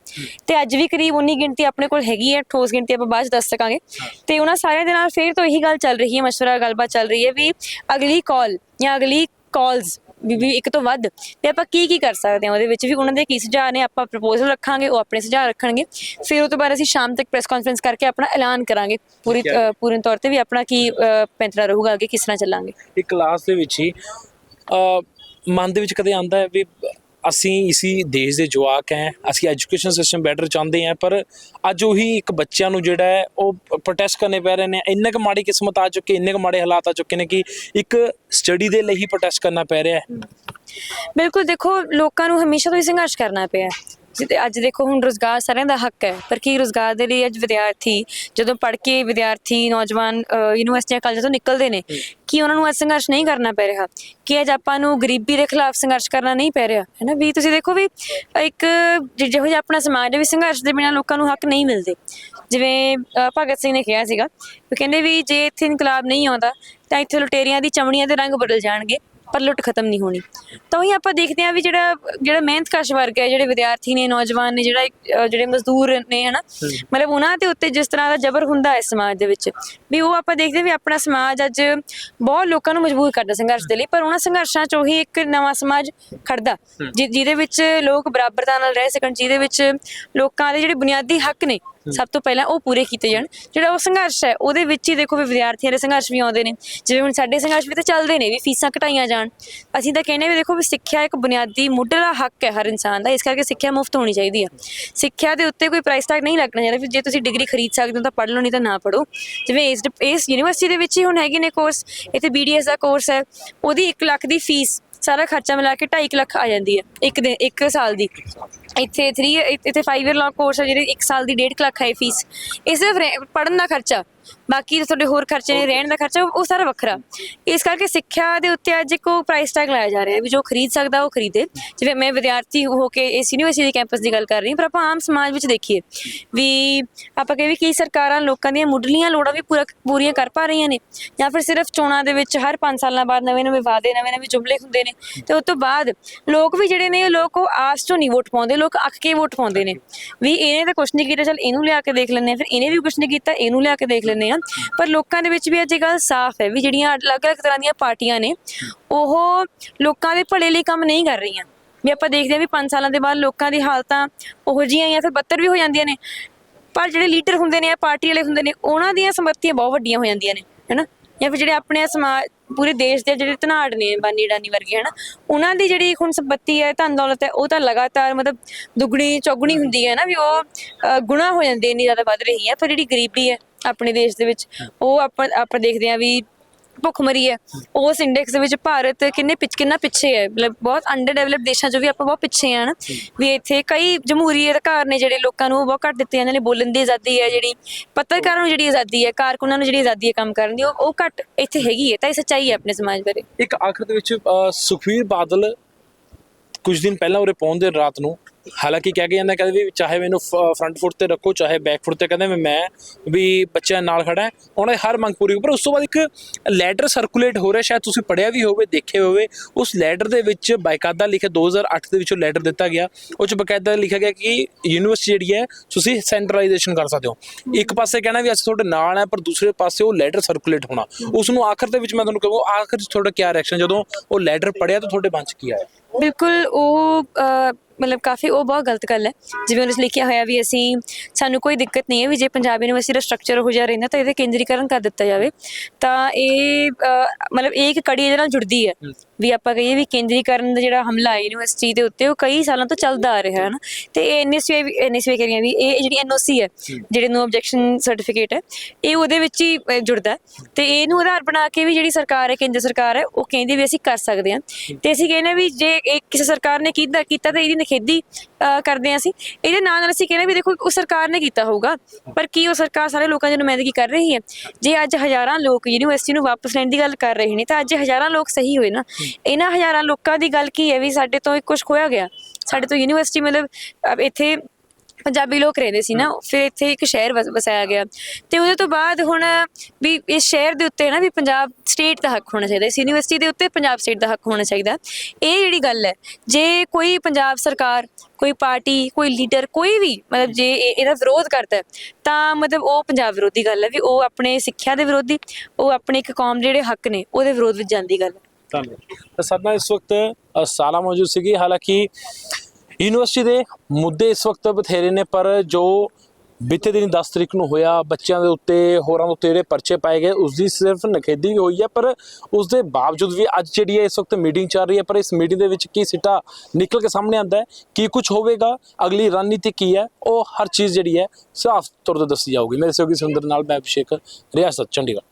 ਤੇ ਅੱਜ ਵੀ ਕਰੀਬ ਉਨੀ ਗਿਣਤੀ ਆਪਣੇ ਕੋਲ ਹੈਗੀ ਹੈ ਠੋਸ ਗਿਣਤੀ ਆਪਾਂ ਬਾਅਦ ਚ ਦੱਸ ਸਕਾਂਗੇ। ਤੇ ਉਹਨਾਂ ਸਾਰਿਆਂ ਦੇ ਨਾਲ ਫੇਰ ਤੋਂ ਇਹੀ ਗੱਲ ਚੱਲ ਰਹੀ ਹੈ ਮਸ਼ਵਰਾ ਗੱਲਬਾਤ ਚੱਲ ਰਹੀ ਹੈ ਵੀ ਅਗਲੀ ਕਾਲ ਜਾਂ ਅਗਲੀ ਕਾਲਸ ਵੀ ਇੱਕ ਤੋਂ ਵੱਧ। ਤੇ ਆਪਾਂ ਕੀ ਕੀ ਕਰ ਸਕਦੇ ਹਾਂ ਉਹਦੇ ਵਿੱਚ? ਵੀ ਉਹਨਾਂ ਦੇ ਕੀ ਸੁਝਾਅ ਨੇ? ਆਪਾਂ ਪ੍ਰਪੋਜ਼ਲ ਰੱਖਾਂਗੇ ਉਹ ਆਪਣੇ ਸੁਝਾਅ ਰੱਖਣਗੇ। ਫਿਰ ਉਹ ਤੋਂ ਬਾਅਦ ਅਸੀਂ ਸ਼ਾਮ ਤੱਕ ਪ੍ਰੈਸ ਕਾਨਫਰੰਸ ਕਰਕੇ ਆਪਣਾ ਐਲਾਨ ਕਰਾਂਗੇ। ਪੂਰੀ ਪੂਰਨ ਤੌਰ ਤੇ ਵੀ ਆਪਣਾ ਕੀ ਪੈਂਤਰਾ ਰਹੂਗਾ ਅੱਗੇ ਕਿਸ ਤਰ੍ਹਾਂ ਚੱਲਾਂਗੇ।
ਇੱਕ ਕਲਾਸ ਦੇ ਵਿੱਚ ਹੀ ਮਨ ਦੇ ਵਿੱਚ ਕਦੇ ਆਂਦਾ ਹੈ ਵੀ ਅਸੀਂ ਇਸੀ ਦੇਸ਼ ਦੇ ਜਵਾਕ ਹੈ, ਅਸੀਂ ਐਜੂਕੇਸ਼ਨ ਸਿਸਟਮ ਬੈਟਰ ਚਾਹੁੰਦੇ ਹਾਂ, ਪਰ ਅੱਜ ਉਹੀ ਇੱਕ ਬੱਚਿਆਂ ਨੂੰ ਜਿਹੜਾ ਹੈ, ਉਹ ਪ੍ਰੋਟੈਸਟ ਕਰਨੇ ਪੈ ਰਹੇ ਨੇ। ਇੰਨੇ ਕੁ ਮਾੜੀ ਕਿਸਮਤ ਆ ਚੁੱਕੀ, ਇੰਨੇ ਕੁ ਮਾੜੇ ਹਾਲਾਤ ਆ ਚੁੱਕੇ ਨੇ ਕਿ ਇੱਕ ਸਟੱਡੀ ਦੇ ਲਈ ਹੀ ਪ੍ਰੋਟੈਸਟ ਕਰਨਾ ਪੈ ਰਿਹਾ ਹੈ।
ਬਿਲਕੁਲ ਦੇਖੋ, ਲੋਕਾਂ ਨੂੰ ਹਮੇਸ਼ਾ ਤੋਂ ਹੀ ਸੰਘਰਸ਼ ਕਰਨਾ ਪਿਆ ਜਿੱਤੇ ਅੱਜ ਦੇਖੋ ਹੁਣ ਰੋਜ਼ਗਾਰ ਸਾਰਿਆਂ ਦਾ ਹੱਕ ਹੈ ਪਰ ਕੀ ਰੋਜ਼ਗਾਰ ਦੇ ਲਈ ਅੱਜ ਵਿਦਿਆਰਥੀ ਜਦੋਂ ਪੜ੍ਹ ਕੇ ਵਿਦਿਆਰਥੀ ਨੌਜਵਾਨ ਯੂਨੀਵਰਸਿਟੀਆਂ ਕਾਲਜਾਂ ਤੋਂ ਨਿਕਲਦੇ ਨੇ ਕੀ ਉਹਨਾਂ ਨੂੰ ਅੱਜ ਸੰਘਰਸ਼ ਨਹੀਂ ਕਰਨਾ ਪੈ ਰਿਹਾ? ਕਿ ਅੱਜ ਆਪਾਂ ਨੂੰ ਗਰੀਬੀ ਦੇ ਖਿਲਾਫ ਸੰਘਰਸ਼ ਕਰਨਾ ਨਹੀਂ ਪੈ ਰਿਹਾ? ਹੈ ਨਾ ਵੀ ਤੁਸੀਂ ਦੇਖੋ ਵੀ ਇੱਕ ਜਿਹੋ ਜਿਹਾ ਆਪਣਾ ਸਮਾਜ ਹੈ ਵੀ ਸੰਘਰਸ਼ ਦੇ ਬਿਨਾਂ ਲੋਕਾਂ ਨੂੰ ਹੱਕ ਨਹੀਂ ਮਿਲਦੇ। ਜਿਵੇਂ ਭਗਤ ਸਿੰਘ ਨੇ ਕਿਹਾ ਸੀਗਾ ਉਹ ਕਹਿੰਦੇ ਵੀ ਜੇ ਇੱਥੇ ਇਨਕਲਾਬ ਨਹੀਂ ਆਉਂਦਾ ਤਾਂ ਇੱਥੇ ਲੁਟੇਰੀਆਂ ਦੀ ਚਮੜੀਆਂ ਦੇ ਰੰਗ ਬਦਲ ਜਾਣਗੇ। ਪਰ ਲੁੱਟ ਖਤਮ ਨਹੀਂ ਹੋਣੀ। ਤਾਂ ਉਹੀ ਆਪਾਂ ਦੇਖਦੇ ਹਾਂ ਵੀ ਜਿਹੜਾ ਜਿਹੜਾ ਮਿਹਨਤਕਸ਼ ਵਰਗ ਹੈ ਜਿਹੜੇ ਵਿਦਿਆਰਥੀ ਨੇ ਨੌਜਵਾਨ ਨੇ ਜਿਹੜਾ ਅਹ, ਜਿਹੜੇ ਮਜ਼ਦੂਰ ਨੇ ਹਨਾ ਮਤਲਬ ਉਹਨਾਂ ਦੇ ਉੱਤੇ ਜਿਸ ਤਰ੍ਹਾਂ ਦਾ ਜ਼ਬਰ ਹੁੰਦਾ ਹੈ ਸਮਾਜ ਦੇ ਵਿੱਚ ਵੀ ਉਹ ਆਪਾਂ ਦੇਖਦੇ ਵੀ ਆਪਣਾ ਸਮਾਜ ਅੱਜ ਬਹੁਤ ਲੋਕਾਂ ਨੂੰ ਮਜਬੂਰ ਕਰਦਾ ਸੰਘਰਸ਼ ਦੇ ਲਈ ਪਰ ਉਹਨਾਂ ਸੰਘਰਸ਼ਾਂ ਚੋਂ ਹੀ ਇੱਕ ਨਵਾਂ ਸਮਾਜ ਖੜਦਾ ਜਿ- ਜਿਹਦੇ ਵਿੱਚ ਲੋਕ ਬਰਾਬਰਤਾ ਨਾਲ ਰਹਿ ਸਕਣ ਜਿਹਦੇ ਵਿੱਚ ਲੋਕਾਂ ਦੇ ਜਿਹੜੇ ਬੁਨਿਆਦੀ ਹੱਕ ਨੇ ਸਭ ਤੋਂ ਪਹਿਲਾਂ ਉਹ ਪੂਰੇ ਕੀਤੇ ਜਾਣ। ਜਿਹੜਾ ਉਹ ਸੰਘਰਸ਼ ਹੈ, ਉਹਦੇ ਵਿੱਚ ਹੀ ਦੇਖੋ ਵੀ ਵਿਦਿਆਰਥੀਆਂ ਦੇ ਸੰਘਰਸ਼ ਵੀ ਆਉਂਦੇ ਨੇ। ਜਿਵੇਂ ਹੁਣ ਸਾਡੇ ਸੰਘਰਸ਼ ਵੀ ਤਾਂ ਚੱਲਦੇ ਨੇ, ਵੀ ਫੀਸਾਂ ਘਟਾਈਆਂ ਜਾਣ। ਅਸੀਂ ਤਾਂ ਕਹਿੰਦੇ ਵੀ ਦੇਖੋ ਵੀ ਸਿੱਖਿਆ ਇੱਕ ਬੁਨਿਆਦੀ ਮੁੱਢਲਾ ਹੱਕ ਹੈ ਹਰ ਇਨਸਾਨ ਦਾ। ਇਸ ਕਰਕੇ ਸਿੱਖਿਆ ਮੁਫਤ ਹੋਣੀ ਚਾਹੀਦੀ ਹੈ। ਸਿੱਖਿਆ ਦੇ ਉੱਤੇ ਕੋਈ ਪ੍ਰਾਈਸ ਟੈਗ ਨਹੀਂ ਲੱਗਣਾ ਚਾਹੀਦਾ ਜੇ ਤੁਸੀਂ ਡਿਗਰੀ ਖਰੀਦ ਸਕਦੇ ਹੋ ਤਾਂ ਪੜ੍ਹ ਲਓ, ਨਹੀਂ ਤਾਂ ਨਾ ਪੜੋ ਜਿਵੇਂ ਇਸ ਇਸ ਯੂਨੀਵਰਸਿਟੀ ਦੇ ਵਿੱਚ ਹੀ ਹੁਣ ਹੈਗੇ ਨੇ ਕੋਰਸ ਇੱਥੇ ਬੀਡੀਐਸ ਦਾ ਕੋਰਸ ਹੈ। ਉਹਦੀ 1 ਲੱਖ ਦੀ ਫੀਸ ਸਾਰਾ ਖਰਚਾ ਮਿਲਾ ਕੇ 2.5 ਲੱਖ ਆ ਜਾਂਦੀ ਹੈ, ਇੱਕ ਦੇ ਇੱਕ ਸਾਲ ਦੀ। ਇੱਥੇ 3 ਇੱਥੇ 5 ਇਅਰ ਲੌਂਗ ਕੋਰਸ ਹੈ ਜਿਹੜੇ 1 ਸਾਲ ਦੀ 1.5 ਲੱਖ ਹੈ ਫੀਸ ਇਸ ਦੇ ਪੜਨ ਦਾ ਖਰਚਾ ਬਾਕੀ ਤੁਹਾਡੇ ਹੋਰ ਖਰਚੇ ਨੇ ਰਹਿਣ ਦਾ ਖਰਚਾ ਉਹ ਸਾਰਾ ਵੱਖਰਾ। ਇਸ ਕਰਕੇ ਸਿੱਖਿਆ ਦੇ ਉੱਤੇ ਅੱਜ ਕੋ ਪ੍ਰਾਈਸ ਟੈਗ ਲਾਇਆ ਜਾ ਰਿਹਾ ਹੈ ਵੀ ਜੋ ਖਰੀਦ ਸਕਦਾ ਉਹ ਖਰੀਦੇ। ਜਿਵੇਂ ਮੈਂ ਵਿਦਿਆਰਥੀ ਹੋ ਕੇ ਇਸ ਯੂਨੀਵਰਸਿਟੀ ਦੇ ਕੈਂਪਸ ਦੀ ਗੱਲ ਕਰ ਰਹੀ ਹਾਂ ਪਰ ਆਪਾਂ ਆਮ ਸਮਾਜ ਵਿੱਚ ਦੇਖੀਏ ਵੀ ਆਪਾਂ ਕਹੇ ਵੀ ਕੀ ਸਰਕਾਰਾਂ ਲੋਕਾਂ ਦੀਆਂ ਮੁੱਢਲੀਆਂ ਲੋੜਾਂ ਵੀ ਪੂਰਾ ਪੂਰੀਆਂ ਕਰ ਪਾ ਰਹੀਆਂ ਨੇ। ਜਾਂ ਫਿਰ ਸਿਰਫ ਚੋਣਾਂ ਦੇ ਵਿੱਚ ਹਰ 5 ਸਾਲਾਂ ਬਾਅਦ ਨਵੇਂ-ਨਵੇਂ ਵਾਅਦੇ ਨਵੇਂ-ਨਵੇਂ ਜੁਮਲੇ ਹੁੰਦੇ ਨੇ। ਤੇ ਉਸ ਤੋਂ ਬਾਅਦ ਲੋਕ ਵੀ ਜਿਹੜੇ ਨੇ ਲੋਕ ਉਹ ਆਸ ਤੋਂ ਨਹੀਂ ਵੋਟ ਪਾਉਂਦੇ ਲੋਕ ਅੱਕ ਕੇ ਵੋਟ ਪਾਉਂਦੇ ਨੇ। ਵੀ ਇਹਨੇ ਤਾਂ ਕੁਝ ਨਹੀਂ ਕੀਤਾ ਚਲ ਇਹਨੂੰ ਲਿਆ ਕੇ ਦੇਖ ਲੈਂਦੇ ਆ ਫਿਰ ਇਹਨੇ ਵੀ ਕੁਝ ਨਹੀਂ ਕੀਤਾ ਇਹਨੂੰ ਲਿਆ ਕੇ ਦੇਖ ਲੈਂਦੇ ਆ ਪਰ ਲੋਕਾਂ ਦੇ ਵਿੱਚ ਵੀ ਅੱਜ ਇਹ ਗੱਲ ਸਾਫ਼ ਹੈ ਵੀ ਜਿਹੜੀਆਂ ਅਲੱਗ-ਅਲੱਗ ਤਰ੍ਹਾਂ ਦੀਆਂ ਪਾਰਟੀਆਂ ਨੇ ਉਹ ਲੋਕਾਂ ਦੇ ਭਲੇ ਲਈ ਕੰਮ ਨਹੀਂ ਕਰ ਰਹੀਆਂ। ਵੀ ਆਪਾਂ ਦੇਖਦੇ ਹਾਂ ਵੀ 5 ਸਾਲਾਂ ਦੇ ਬਾਅਦ ਲੋਕਾਂ ਦੀ ਹਾਲਤਾਂ ਉਹੋ ਜਿਹੀਆਂ ਜਾਂ ਫਿਰ ਬੱਤਰ ਵੀ ਹੋ ਜਾਂਦੀਆਂ ਨੇ। ਪਰ ਜਿਹੜੇ ਲੀਡਰ ਹੁੰਦੇ ਨੇ ਪਾਰਟੀ ਵਾਲੇ ਹੁੰਦੇ ਨੇ ਉਹਨਾਂ ਦੀਆਂ ਸਮਰਥੀਆਂ ਬਹੁਤ ਵੱਡੀਆਂ ਹੋ ਜਾਂਦੀਆਂ ਨੇ ਹੈਨਾ? ਜਾਂ ਫਿਰ ਜਿਹੜੇ ਆਪਣੇ ਸਮਾਜ ਪੂਰੇ ਦੇਸ਼ ਦੇ ਜਿਹੜੇ ਧਨਾੜ ਨੇ ਬਾਨੀ ਡਾਨੀ ਵਰਗੇ ਹਨਾ? ਉਹਨਾਂ ਦੀ ਜਿਹੜੀ ਹੁਣ ਸੰਪਤੀ ਹੈ ਧਨ ਦੌਲਤ ਹੈ ਉਹ ਤਾਂ ਲਗਾਤਾਰ ਮਤਲਬ ਦੁੱਗਣੀ ਚੌਗਣੀ ਹੁੰਦੀ ਹੈ ਨਾ ਵੀ ਉਹ ਅ, ਗੁਣਾ ਹੋ ਜਾਂਦੀ ਇੰਨੀ ਜ਼ਿਆਦਾ ਵੱਧ ਰਹੀ ਹੈ। ਪਰ ਜਿਹੜੀ ਗਰੀਬੀ ਹੈ ਆਪਣੇ ਦੇਸ਼ ਦੇ ਵਿੱਚ ਉਹ ਆਪਾਂ ਆਪਾਂ ਦੇਖਦੇ ਹਾਂ ਵੀ ਭੁੱਖਮਰੀ ਹੈ। ਉਸ ਇੰਡੈਕਸ ਦੇ ਵਿੱਚ ਭਾਰਤ ਕਿੰਨੇ ਪਿੱਛ ਕਿੰਨਾ ਪਿੱਛੇ ਹੈ। ਮਤਲਬ ਬਹੁਤ ਅੰਡਰ ਡਿਵੈਲਪਡ ਦੇਸ਼ਾਂ 'ਚੋਂ ਵੀ ਆਪਾਂ ਬਹੁਤ ਪਿੱਛੇ ਆ ਨਾ। ਵੀ ਇੱਥੇ ਕਈ ਜਮਹੂਰੀ ਅਧਿਕਾਰ ਨੇ ਜਿਹੜੇ ਲੋਕਾਂ ਨੂੰ ਬਹੁਤ ਘੱਟ ਦਿੱਤੇ ਜਾਂਦੇ ਨੇ ਬੋਲਣ ਦੀ ਆਜ਼ਾਦੀ ਹੈ ਜਿਹੜੀ ਪੱਤਰਕਾਰਾਂ ਨੂੰ ਜਿਹੜੀ ਆਜ਼ਾਦੀ ਹੈ ਕਾਰਕੁਨਾਂ ਨੂੰ ਜਿਹੜੀ ਆਜ਼ਾਦੀ ਹੈ ਕੰਮ ਕਰਨ ਦੀ ਉਹ ਉਹ ਘੱਟ ਇੱਥੇ ਹੈਗੀ ਹੈ। ਤਾਂ ਇਹ ਸੱਚਾਈ ਹੈ ਆਪਣੇ ਸਮਾਜ ਬਾਰੇ।
ਇੱਕ ਆਖਰ ਦੇ ਵਿੱਚ ਅ, ਸੁਖਬੀਰ ਬਾਦਲ ਕੁਝ ਦਿਨ ਪਹਿਲਾਂ ਉਰੇ ਪਹੁੰਚਦੇ ਰਾਤ ਨੂੰ। ਹਾਲਾਂਕਿ ਕਹਿ ਕੇ ਜਾਂਦਾ ਕਹਿੰਦੇ ਵੀ ਚਾਹੇ ਮੈਨੂੰ ਫਰੰਟ ਫੁੱਟ ਤੇ ਰੱਖੋ, ਚਾਹੇ ਬੈਕ ਫੁੱਟ ਤੇ, ਕਹਿੰਦੇ ਵੀ ਮੈਂ ਵੀ ਬੱਚਿਆਂ ਨਾਲ ਖੜਾ ਹੈ। ਉਹਨਾਂ ਦੀ ਹਰ ਮੰਗ ਪੂਰੀ ਪਰ ਉਸ ਤੋਂ ਬਾਅਦ ਇੱਕ ਲੈਟਰ ਸਰਕੂਲੇਟ ਹੋ ਰਿਹਾ, ਸ਼ਾਇਦ ਤੁਸੀਂ ਪੜਿਆ ਵੀ ਹੋਵੇ ਦੇਖਿਆ ਹੋਵੇ, ਉਸ ਲੈਟਰ ਦੇ ਵਿੱਚ ਬਾਕਾਇਦਾ ਲਿਖਿਆ 2008 ਦੇ ਵਿੱਚ ਲੈਟਰ ਦਿੱਤਾ ਗਿਆ। ਉਹ ਚ ਬਕਾਇਦਾ ਲਿਖਿਆ ਗਿਆ ਕਿ ਯੂਨੀਵਰਸਿਟੀ ਜਿਹੜੀ ਹੈ, ਤੁਸੀਂ ਸੈਂਟਰਲਾਈਜੇਸ਼ਨ ਕਰ ਸਕਦੇ ਹੋ। ਇੱਕ ਪਾਸੇ ਕਹਿਣਾ ਵੀ ਅਸੀਂ ਤੁਹਾਡੇ ਨਾਲ ਹੈ, ਪਰ ਦੂਸਰੇ ਪਾਸੇ ਉਹ ਲੈਟਰ ਸਰਕੂਲੇਟ ਹੋਣਾ। ਉਸ ਨੂੰ ਆਖਰ ਦੇ ਵਿੱਚ ਮੈਂ ਤੁਹਾਨੂੰ ਕਹਾਂ ਆਖਰ 'ਚ ਤੁਹਾਡਾ ਕੀ ਰਿਐਕਸ਼ਨ ਜਦੋਂ ਉਹ ਲੈਟਰ ਪੜਿਆ ਤਾਂ ਤੁਹਾਡੇ ਮਨ 'ਚ ਕੀ ਆਇਆ?
ਬਿਲਕੁਲ, ਉਹ ਮਤਲਬ ਕਾਫੀ ਉਹ ਬਹੁਤ ਗਲਤ ਗੱਲ ਹੈ। ਜਿਵੇਂ ਉਹਨੇ ਲਿਖਿਆ ਹੋਇਆ ਵੀ ਅਸੀਂ, ਸਾਨੂੰ ਕੋਈ ਦਿੱਕਤ ਨਹੀਂ ਹੈ ਵੀ ਜੇ ਪੰਜਾਬ ਯੂਨੀਵਰਸਿਟੀ ਦਾ ਸਟਰਕਚਰ ਹੋ ਜਾ ਰਹਿੰਦਾ ਤਾਂ ਇਹਦੇ ਕੇਂਦਰੀਕਰਨ ਕਰ ਦਿੱਤਾ ਜਾਵੇ। ਤਾਂ ਇਹ ਮਤਲਬ ਇਹ ਇੱਕ ਕੜੀ ਇਹਦੇ ਨਾਲ ਜੁੜਦੀ ਹੈ। ਵੀ ਆਪਾਂ ਕਹੀਏ ਵੀ ਕੇਂਦਰੀਕਰਨ ਦਾ ਜਿਹੜਾ ਹਮਲਾ ਹੈ ਯੂਨੀਵਰਸਿਟੀ ਦੇ ਉੱਤੇ ਉਹ ਕਈ ਸਾਲਾਂ ਤੋਂ ਚੱਲਦਾ ਆ ਰਿਹਾ ਹੈ ਨਾ। ਤੇ ਇਹ ਐਨਐਸਯੂ ਐਨਐਸਯੂ ਕਹਿ ਰਹੀ ਹਾਂ ਵੀ ਇਹ ਜਿਹੜੀ ਐਨਓਸੀ ਹੈ ਜਿਹੜੇ ਨੋ ਆਬਜੈਕਸ਼ਨ ਸਰਟੀਫਿਕੇਟ ਹੈ ਇਹ ਉਹਦੇ ਵਿੱਚ ਹੀ ਜੁੜਦਾ ਤੇ ਇਹਨੂੰ ਆਧਾਰ ਬਣਾ ਕੇ ਵੀ ਜਿਹੜੀ ਸਰਕਾਰ ਹੈ ਕੇਂਦਰ ਸਰਕਾਰ ਹੈ ਉਹ ਕਹਿੰਦੀ ਵੀ ਅਸੀਂ ਕਰ ਸਕਦੇ ਹਾਂ। ਤੇ ਅਸੀਂ ਕਹਿੰਦੇ ਵੀ ਜੇ ਇਹ ਕਿਸੇ ਸਰਕਾਰ ਨੇ ਕੀਤਾ ਕੀਤਾ ਤਾਂ ਇਹਦੀ ਨਖੇਦੀ ਕਰਦੇ ਹਾਂ ਅਸੀਂ। ਇਹਦੇ ਨਾਲ ਨਾਲ ਅਸੀਂ ਕਹਿੰਦੇ ਵੀ ਦੇਖੋ ਉਹ ਸਰਕਾਰ ਨੇ ਕੀਤਾ ਹੋਊਗਾ ਪਰ ਕੀ ਉਹ ਸਰਕਾਰ ਸਾਰੇ ਲੋਕਾਂ ਦੀ ਨੁਮਾਇੰਦਗੀ ਕਰ ਰਹੀ ਹੈ? ਜੇ ਅੱਜ ਹਜ਼ਾਰਾਂ ਲੋਕ ਯੂਨੀਵਰਸਿਟੀ ਨੂੰ ਵਾਪਸ ਲੈਣ ਦੀ ਗੱਲ ਕਰ ਰਹੇ ਨੇ ਤਾਂ ਅੱਜ ਹਜ਼ਾਰਾਂ ਲੋਕ ਸਹੀ ਹੋਏ ਨਾ। ਇਹਨਾਂ ਹਜ਼ਾਰਾਂ ਲੋਕਾਂ ਦੀ ਗੱਲ ਕੀ ਹੈ ਵੀ ਸਾਡੇ ਤੋਂ ਕੁਝ ਖੋਇਆ ਗਿਆ? ਸਾਡੇ ਤੋਂ ਯੂਨੀਵਰਸਿਟੀ ਮਤਲਬ ਇੱਥੇ ਪੰਜਾਬੀ ਲੋਕ ਰਹਿੰਦੇ ਸੀ ਨਾ ਫਿਰ ਇੱਥੇ ਇੱਕ ਸ਼ਹਿਰ ਵਸ- ਵਸਾਇਆ ਗਿਆ। ਤੇ ਉਹਦੇ ਤੋਂ ਬਾਅਦ ਹੁਣ ਵੀ ਇਸ ਸ਼ਹਿਰ ਦੇ ਉੱਤੇ ਨਾ ਵੀ ਪੰਜਾਬ ਸਟੇਟ ਦਾ ਹੱਕ ਹੋਣਾ ਚਾਹੀਦਾ ਇਸ ਯੂਨੀਵਰਸਿਟੀ ਦੇ ਉੱਤੇ ਪੰਜਾਬ ਸਟੇਟ ਦਾ ਹੱਕ ਹੋਣਾ ਚਾਹੀਦਾ। ਇਹ ਜਿਹੜੀ ਗੱਲ ਹੈ ਜੇ ਕੋਈ ਪੰਜਾਬ ਸਰਕਾਰ ਕੋਈ ਪਾਰਟੀ ਕੋਈ ਲੀਡਰ ਕੋਈ ਵੀ ਮਤਲਬ ਜੇ ਇਹ- ਇਹਦਾ ਵਿਰੋਧ ਕਰਦਾ ਹੈ, ਤਾਂ ਮਤਲਬ ਉਹ ਪੰਜਾਬ ਵਿਰੋਧੀ ਗੱਲ ਹੈ ਵੀ ਉਹ ਆਪਣੇ ਸਿੱਖਿਆ ਦੇ ਵਿਰੋਧੀ ਉਹ ਆਪਣੇ ਇੱਕ ਕੌਮ ਦੇ ਜਿਹੜੇ ਹੱਕ ਨੇ ਉਹਦੇ ਵਿਰੋਧ ਵਿੱਚ ਜਾਂਦੀ ਗੱਲ ਹੈ।
ਧੰਨਵਾਦ ਤਾਂ ਸਾਡਾ ਇਸ ਵਕਤ ਅ, ਸਾਲਾ ਮੌਜੂਦ ਸੀਗੀ ਹਾਲਾਂਕਿ ਯੂਨੀਵਰਸਿਟੀ ਦੇ ਮੁੱਦੇ ਇਸ ਵਕਤ ਬਥੇਰੇ ਨੇ ਪਰ ਜੋ ਬੀਤੇ ਦਿਨ 10 ਤਰੀਕ ਨੂੰ ਹੋਇਆ ਬੱਚਿਆਂ ਦੇ ਉੱਤੇ ਹੋਰਾਂ ਦੇ ਉੱਤੇ ਜਿਹੜੇ ਪਰਚੇ ਪਾਏ ਗਏ ਉਸ ਦੀ ਸਿਰਫ ਨਖੇਦੀ ਵੀ ਹੋਈ ਹੈ ਪਰ ਉਸ ਦੇ ਬਾਵਜੂਦ ਵੀ ਅੱਜ ਜਿਹੜੀ ਹੈ ਇਸ ਵਕਤ ਮੀਟਿੰਗ ਚੱਲ ਰਹੀ ਹੈ ਪਰ ਇਸ ਮੀਟਿੰਗ ਦੇ ਵਿੱਚ ਕੀ ਸਿੱਟਾ ਨਿਕਲ ਕੇ ਸਾਹਮਣੇ ਆਉਂਦਾ ਹੈ ਕੀ ਕੁਝ ਹੋਵੇਗਾ ਅਗਲੀ ਰਣਨੀਤੀ ਕੀ ਹੈ ਉਹ ਹਰ ਚੀਜ਼ ਜਿਹੜੀ ਹੈ ਸਾਫ਼ ਤੌਰ ਤੇ ਦੱਸੀ ਜਾਊਗੀ ਮੇਰੇ ਸਹਿਯੋਗੀ ਸੁੰਦਰ ਨਾਲ ਮੈਂ ਅਭਿਸ਼ੇਕ ਰਿਆਸਤ ਚੰਡੀਗੜ੍ਹ